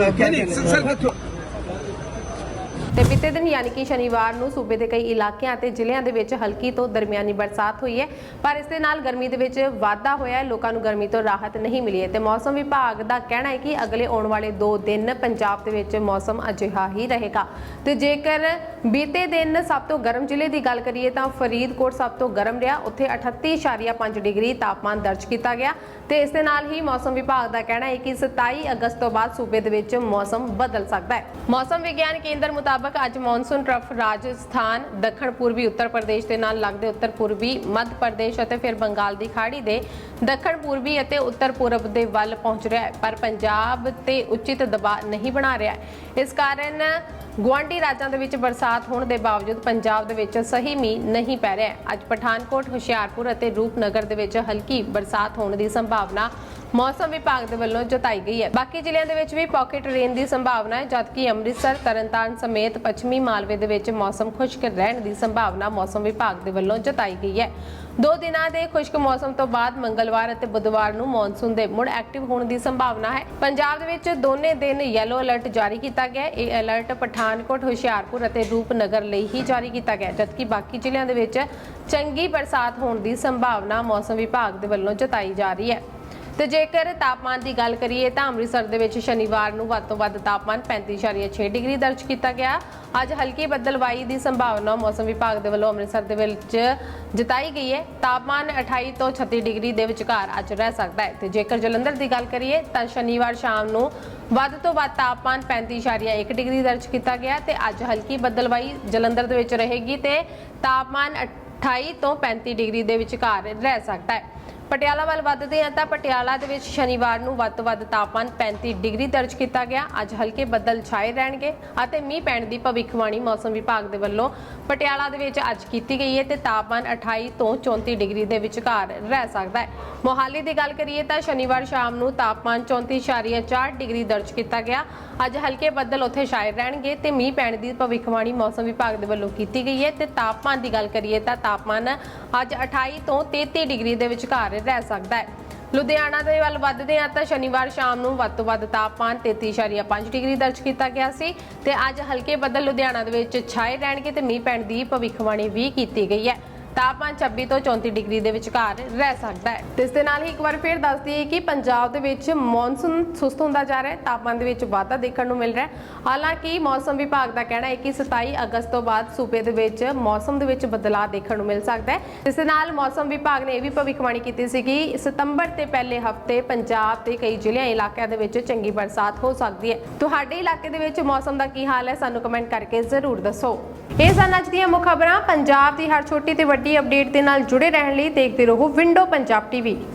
ਤੇ ਬੀਤੇ ਦਿਨ ਯਾਨੀ ਕਿ ਸ਼ਨੀਵਾਰ ਨੂੰ ਸੂਬੇ ਦੇ ਕਈ ਇਲਾਕਿਆਂ ਅਤੇ ਜ਼ਿਲ੍ਹਿਆਂ ਦੇ ਵਿੱਚ ਹਲਕੀ ਤੋਂ ਦਰਮਿਆਨੀ ਬਰਸਾਤ ਹੋਈ ਹੈ। ਪਰ ਇਸ ਦੇ ਨਾਲ ਗਰਮੀ ਦੇ ਵਿੱਚ ਵਾਧਾ ਹੋਇਆ ਹੈ। ਲੋਕਾਂ ਨੂੰ ਗਰਮੀ ਤੋਂ ਰਾਹਤ ਨਹੀਂ ਮਿਲੀ ਹੈ ਤੇ ਮੌਸਮ ਵਿਭਾਗ ਦਾ ਕਹਿਣਾ ਹੈ ਕਿ ਅਗਲੇ ਆਉਣ ਵਾਲੇ 2 ਦਿਨ ਪੰਜਾਬ ਦੇ ਵਿੱਚ ਮੌਸਮ ਅਜਿਹਾ ਹੀ ਰਹੇਗਾ। ਤੇ ਜੇਕਰ ਬੀਤੇ ਦਿਨ ਸਭ ਤੋਂ ਗਰਮ ਜ਼ਿਲ੍ਹੇ ਦੀ ਗੱਲ ਕਰੀਏ ਤਾਂ ਫਰੀਦਕੋਟ ਸਭ ਤੋਂ ਗਰਮ ਰਿਹਾ। ਉੱਥੇ 38.5 ਡਿਗਰੀ ਤਾਪਮਾਨ ਦਰਜ ਕੀਤਾ ਗਿਆ ਤੇ ਇਸ ਦੇ ਨਾਲ ਹੀ ਮੌਸਮ ਵਿਭਾਗ ਦਾ ਕਹਿਣਾ ਹੈ ਕਿ 27 ਅਗਸਤ ਤੋਂ ਬਾਅਦ ਸੂਬੇ ਦੇ ਵਿੱਚ ਮੌਸਮ ਬਦਲ ਸਕਦਾ ਹੈ। ਮੌਸਮ ਵਿਗਿਆਨ ਕੇਂਦਰ ਮੁਤਾਬਕ ਅੱਜ ਮੌਨਸੂਨ ਟਰਫ ਰਾਜਸਥਾਨ, ਦੱਖਣ ਪੂਰਬੀ, ਉੱਤਰ ਪ੍ਰਦੇਸ਼ ਦੇ ਨਾਲ ਲੱਗਦੇ ਉੱਤਰ ਪੂਰਬੀ, ਮੱਧ ਪ੍ਰਦੇਸ਼ ਅਤੇ ਫਿਰ ਬੰਗਾਲ ਦੀ ਖਾੜੀ ਦੇ ਦੱਖਣ ਪੂਰਬੀ ਅਤੇ ਉੱਤਰ ਪੂਰਬ ਦੇ ਵੱਲ ਪਹੁੰਚ ਰਿਹਾ ਹੈ। ਪਰ ਪੰਜਾਬ ਤੇ ਉਚਿਤ ਦਬਾਅ ਨਹੀਂ ਬਣਾ ਰਿਹਾ ਇਸ ਕਾਰਨ ਗੁਆਂਢੀ ਰਾਜਾਂ ਦੇ ਵਿੱਚ ਬਰਸਾਤ ਹੋਣ ਦੇ ਬਾਵਜੂਦ ਪੰਜਾਬ ਦੇ ਵਿੱਚ ਸਹੀ ਮੀਂਹ ਨਹੀਂ ਪੈ ਰਿਹਾ ਅੱਜ ਪਠਾਨਕੋਟ, ਹੁਸ਼ਿਆਰਪੁਰ ਅਤੇ ਰੂਪਨਗਰ ਦੇ ਵਿੱਚ ਹਲਕੀ ਬਰਸਾਤ ਹੋਣ ਦੀ ਸੰਭਾਵਨਾ ਮੌਸਮ ਵਿਭਾਗ ਦੇ ਵੱਲੋਂ ਜਤਾਈ ਗਈ ਹੈ। ਬਾਕੀ ਜ਼ਿਲ੍ਹਿਆਂ ਦੇ ਵਿੱਚ ਵੀ ਪਾਕੇਟ ਰੇਨ ਦੀ ਸੰਭਾਵਨਾ ਹੈ, ਜਦਕਿ ਅੰਮ੍ਰਿਤਸਰ, ਤਰਨਤਾਰਨ ਸਮੇਤ ਪੱਛਮੀ ਮਾਲਵੇ ਦੇ ਵਿੱਚ ਮੌਸਮ ਖੁਸ਼ਕ ਰਹਿਣ ਦੀ ਸੰਭਾਵਨਾ ਮੌਸਮ ਵਿਭਾਗ ਦੇ ਵੱਲੋਂ ਜਤਾਈ ਗਈ ਹੈ। ਦੋ ਦਿਨਾਂ ਦੇ ਖੁਸ਼ਕ ਮੌਸਮ ਤੋਂ ਬਾਅਦ ਮੰਗਲਵਾਰ ਅਤੇ ਬੁੱਧਵਾਰ ਨੂੰ ਮੌਨਸੂਨ ਦੇ ਮੁੜ ਐਕਟਿਵ ਹੋਣ ਦੀ ਸੰਭਾਵਨਾ ਹੈ। ਪੰਜਾਬ ਦੇ ਵਿੱਚ ਦੋਨੇ ਦਿਨ ਯੈਲੋ ਅਲਰਟ ਜਾਰੀ ਕੀਤਾ ਗਿਆ ਹੈ। ਇਹ ਅਲਰਟ ਪਠਾਨਕੋਟ, ਹੁਸ਼ਿਆਰਪੁਰ ਅਤੇ ਰੂਪਨਗਰ ਲਈ ਹੀ ਜਾਰੀ ਕੀਤਾ ਗਿਆ ਜਦਕਿ ਬਾਕੀ ਜ਼ਿਲ੍ਹਿਆਂ ਦੇ ਵਿੱਚ ਚੰਗੀ ਬਰਸਾਤ ਹੋਣ ਦੀ ਸੰਭਾਵਨਾ ਮੌਸਮ ਵਿਭਾਗ ਦੇ ਵੱਲੋਂ ਜਤਾਈ ਜਾ ਰਹੀ ਹੈ। ਤੇ ਜੇਕਰ ਤਾਪਮਾਨ ਦੀ ਗੱਲ ਕਰੀਏ ਤਾਂ ਅੰਮ੍ਰਿਤਸਰ ਦੇ ਵਿੱਚ ਸ਼ਨੀਵਾਰ ਨੂੰ ਵੱਧ ਤੋਂ ਵੱਧ ਤਾਪਮਾਨ 35.6 ਡਿਗਰੀ ਦਰਜ ਕੀਤਾ ਗਿਆ। ਅੱਜ ਹਲਕੀ ਬੱਦਲਵਾਈ ਦੀ ਸੰਭਾਵਨਾ ਮੌਸਮ ਵਿਭਾਗ ਦੇ ਵੱਲੋਂ ਅੰਮ੍ਰਿਤਸਰ ਦੇ ਵਿੱਚ ਜਤਾਈ ਗਈ ਹੈ। ਤਾਪਮਾਨ 28 ਤੋਂ 36 ਡਿਗਰੀ ਦੇ ਵਿਚਕਾਰ ਅੱਜ ਰਹਿ ਸਕਦਾ ਹੈ। ਤੇ ਜੇਕਰ ਜਲੰਧਰ ਦੀ ਗੱਲ ਕਰੀਏ ਤਾਂ ਸ਼ਨੀਵਾਰ ਸ਼ਾਮ ਨੂੰ ਵੱਧ ਤੋਂ ਵੱਧ ਤਾਪਮਾਨ 35.1 ਡਿਗਰੀ ਦਰਜ ਕੀਤਾ ਗਿਆ ਤੇ ਅੱਜ ਹਲਕੀ ਬੱਦਲਵਾਈ ਜਲੰਧਰ ਦੇ ਵਿੱਚ ਰਹੇਗੀ ਤੇ ਤਾਪਮਾਨ 28 ਤੋਂ 35 ਡਿਗਰੀ ਦੇ ਵਿਚਕਾਰ ਰਹਿ ਸਕਦਾ ਹੈ। ਪਟਿਆਲਾ ਵੱਲ ਵੱਧਦੇ ਹਾਂ ਤਾਂ ਪਟਿਆਲਾ ਦੇ ਵਿੱਚ ਸ਼ਨੀਵਾਰ ਨੂੰ ਵੱਧ ਤੋਂ ਵੱਧ ਤਾਪਮਾਨ 35 ਡਿਗਰੀ ਦਰਜ ਕੀਤਾ ਗਿਆ। ਅੱਜ ਹਲਕੇ ਬੱਦਲ ਛਾਏ ਰਹਿਣਗੇ ਅਤੇ ਮੀਂਹ ਪੈਣ ਦੀ ਭਵਿੱਖਬਾਣੀ ਮੌਸਮ ਵਿਭਾਗ ਦੇ ਵੱਲੋਂ ਪਟਿਆਲਾ ਦੇ ਵਿੱਚ ਅੱਜ ਕੀਤੀ ਗਈ ਹੈ ਤੇ ਤਾਪਮਾਨ 28 ਤੋਂ 34 ਡਿਗਰੀ ਦੇ ਵਿਚਕਾਰ ਰਹਿ ਸਕਦਾ ਹੈ। ਮੋਹਾਲੀ ਦੀ ਗੱਲ ਕਰੀਏ ਤਾਂ ਸ਼ਨੀਵਾਰ ਸ਼ਾਮ ਨੂੰ ਤਾਪਮਾਨ 34.4 ਡਿਗਰੀ ਦਰਜ ਕੀਤਾ ਗਿਆ। ਅੱਜ ਹਲਕੇ ਬੱਦਲ ਉੱਥੇ ਛਾਏ ਰਹਿਣਗੇ ਤੇ ਮੀਂਹ ਪੈਣ ਦੀ ਭਵਿੱਖਬਾਣੀ ਮੌਸਮ ਵਿਭਾਗ ਦੇ ਵੱਲੋਂ ਕੀਤੀ ਗਈ ਹੈ ਤੇ ਤਾਪਮਾਨ ਦੀ ਗੱਲ ਕਰੀਏ ਤਾਂ ਤਾਪਮਾਨ ਅੱਜ 28 ਤੋਂ 33 ਡਿਗਰੀ ਦੇ ਵਿਚਕਾਰ ਰਹਿ ਸਕਦਾ ਹੈ। ਲੁਧਿਆਣਾ ਦੇ ਵੱਲ ਵੱਧਦੇ ਹਾਂ ਤਾਂ ਸ਼ਨੀਵਾਰ ਸ਼ਾਮ ਨੂੰ ਵੱਧ ਤੋਂ ਵੱਧ ਤਾਪਮਾਨ 33.5 ਡਿਗਰੀ ਦਰਜ ਕੀਤਾ ਗਿਆ ਸੀ ਤੇ ਅੱਜ ਹਲਕੇ ਬੱਦਲ ਲੁਧਿਆਣਾ ਦੇ ਵਿੱਚ ਛਾਏ ਰਹਿਣਗੇ ਤੇ ਮੀਂਹ ਪੈਣ ਦੀ ਭਵਿੱਖਬਾਣੀ ਵੀ ਕੀਤੀ ਗਈ ਹੈ। ਤਾਪਮਾਨ 26 ਤੋਂ 34 ਡਿਗਰੀ ਦੇ ਵਿਚਕਾਰ ਰਹਿ ਸਕਦਾ ਹੈ। ਤੇ ਇਸ ਦੇ ਨਾਲ ਹੀ ਇੱਕ ਵਾਰ ਫਿਰ ਦੱਸ ਦਈਏ ਕਿ ਪੰਜਾਬ ਦੇ ਵਿੱਚ ਮੌਨਸੂਨ ਸੁਸਤ ਹੁੰਦਾ ਜਾ ਰਿਹਾ ਹੈ। ਤਾਪਮਾਨ ਦੇ ਵਿੱਚ ਵਾਧਾ ਦੇਖਣ ਨੂੰ ਮਿਲ ਰਿਹਾ ਹੈ। ਹਾਲਾਂਕਿ ਮੌਸਮ ਵਿਭਾਗ ਦਾ ਕਹਿਣਾ ਹੈ ਕਿ 27 ਅਗਸਤ ਤੋਂ ਬਾਅਦ ਸੂਬੇ ਦੇ ਵਿੱਚ ਮੌਸਮ ਦੇ ਵਿੱਚ ਬਦਲਾਅ ਦੇਖਣ ਨੂੰ ਮਿਲ ਸਕਦਾ ਹੈ। ਇਸ ਦੇ ਨਾਲ ਮੌਸਮ ਵਿਭਾਗ ਨੇ ਇਹ ਵੀ ਭਵਿੱਖਬਾਣੀ ਕੀਤੀ ਸੀ ਕਿ ਸਤੰਬਰ ਤੇ ਪਹਿਲੇ ਹਫ਼ਤੇ ਪੰਜਾਬ ਦੇ ਕਈ ਜ਼ਿਲ੍ਹਿਆਂ, ਇਲਾਕਿਆਂ ਦੇ ਵਿੱਚ ਚੰਗੀ ਬਰਸਾਤ ਹੋ ਸਕਦੀ ਹੈ। ਤੁਹਾਡੇ ਇਲਾਕੇ ਦੇ ਵਿੱਚ ਮੌਸਮ ਦਾ ਕੀ ਹਾਲ ਹੈ? ਸਾਨੂੰ ਕਮੈਂਟ ਕਰਕੇ ਜ਼ਰੂਰ ਦੱਸੋ। ਇਹ ਸਨ ਅੱਜ ਦੀਆਂ ਮੁੱਖ ਖਬਰਾਂ ਪੰਜਾਬ ਦੀ ਹਰ ਛੋਟੀ ਤੇ ਵੱਡੀ ਵੱਡੀ ਅਪਡੇਟ ਦੇ ਨਾਲ ਜੁੜੇ ਰਹਿਣ ਲਈ ਦੇਖਦੇ ਰਹੋ ਵਿੰਡੋ ਪੰਜਾਬ ਟੀਵੀ।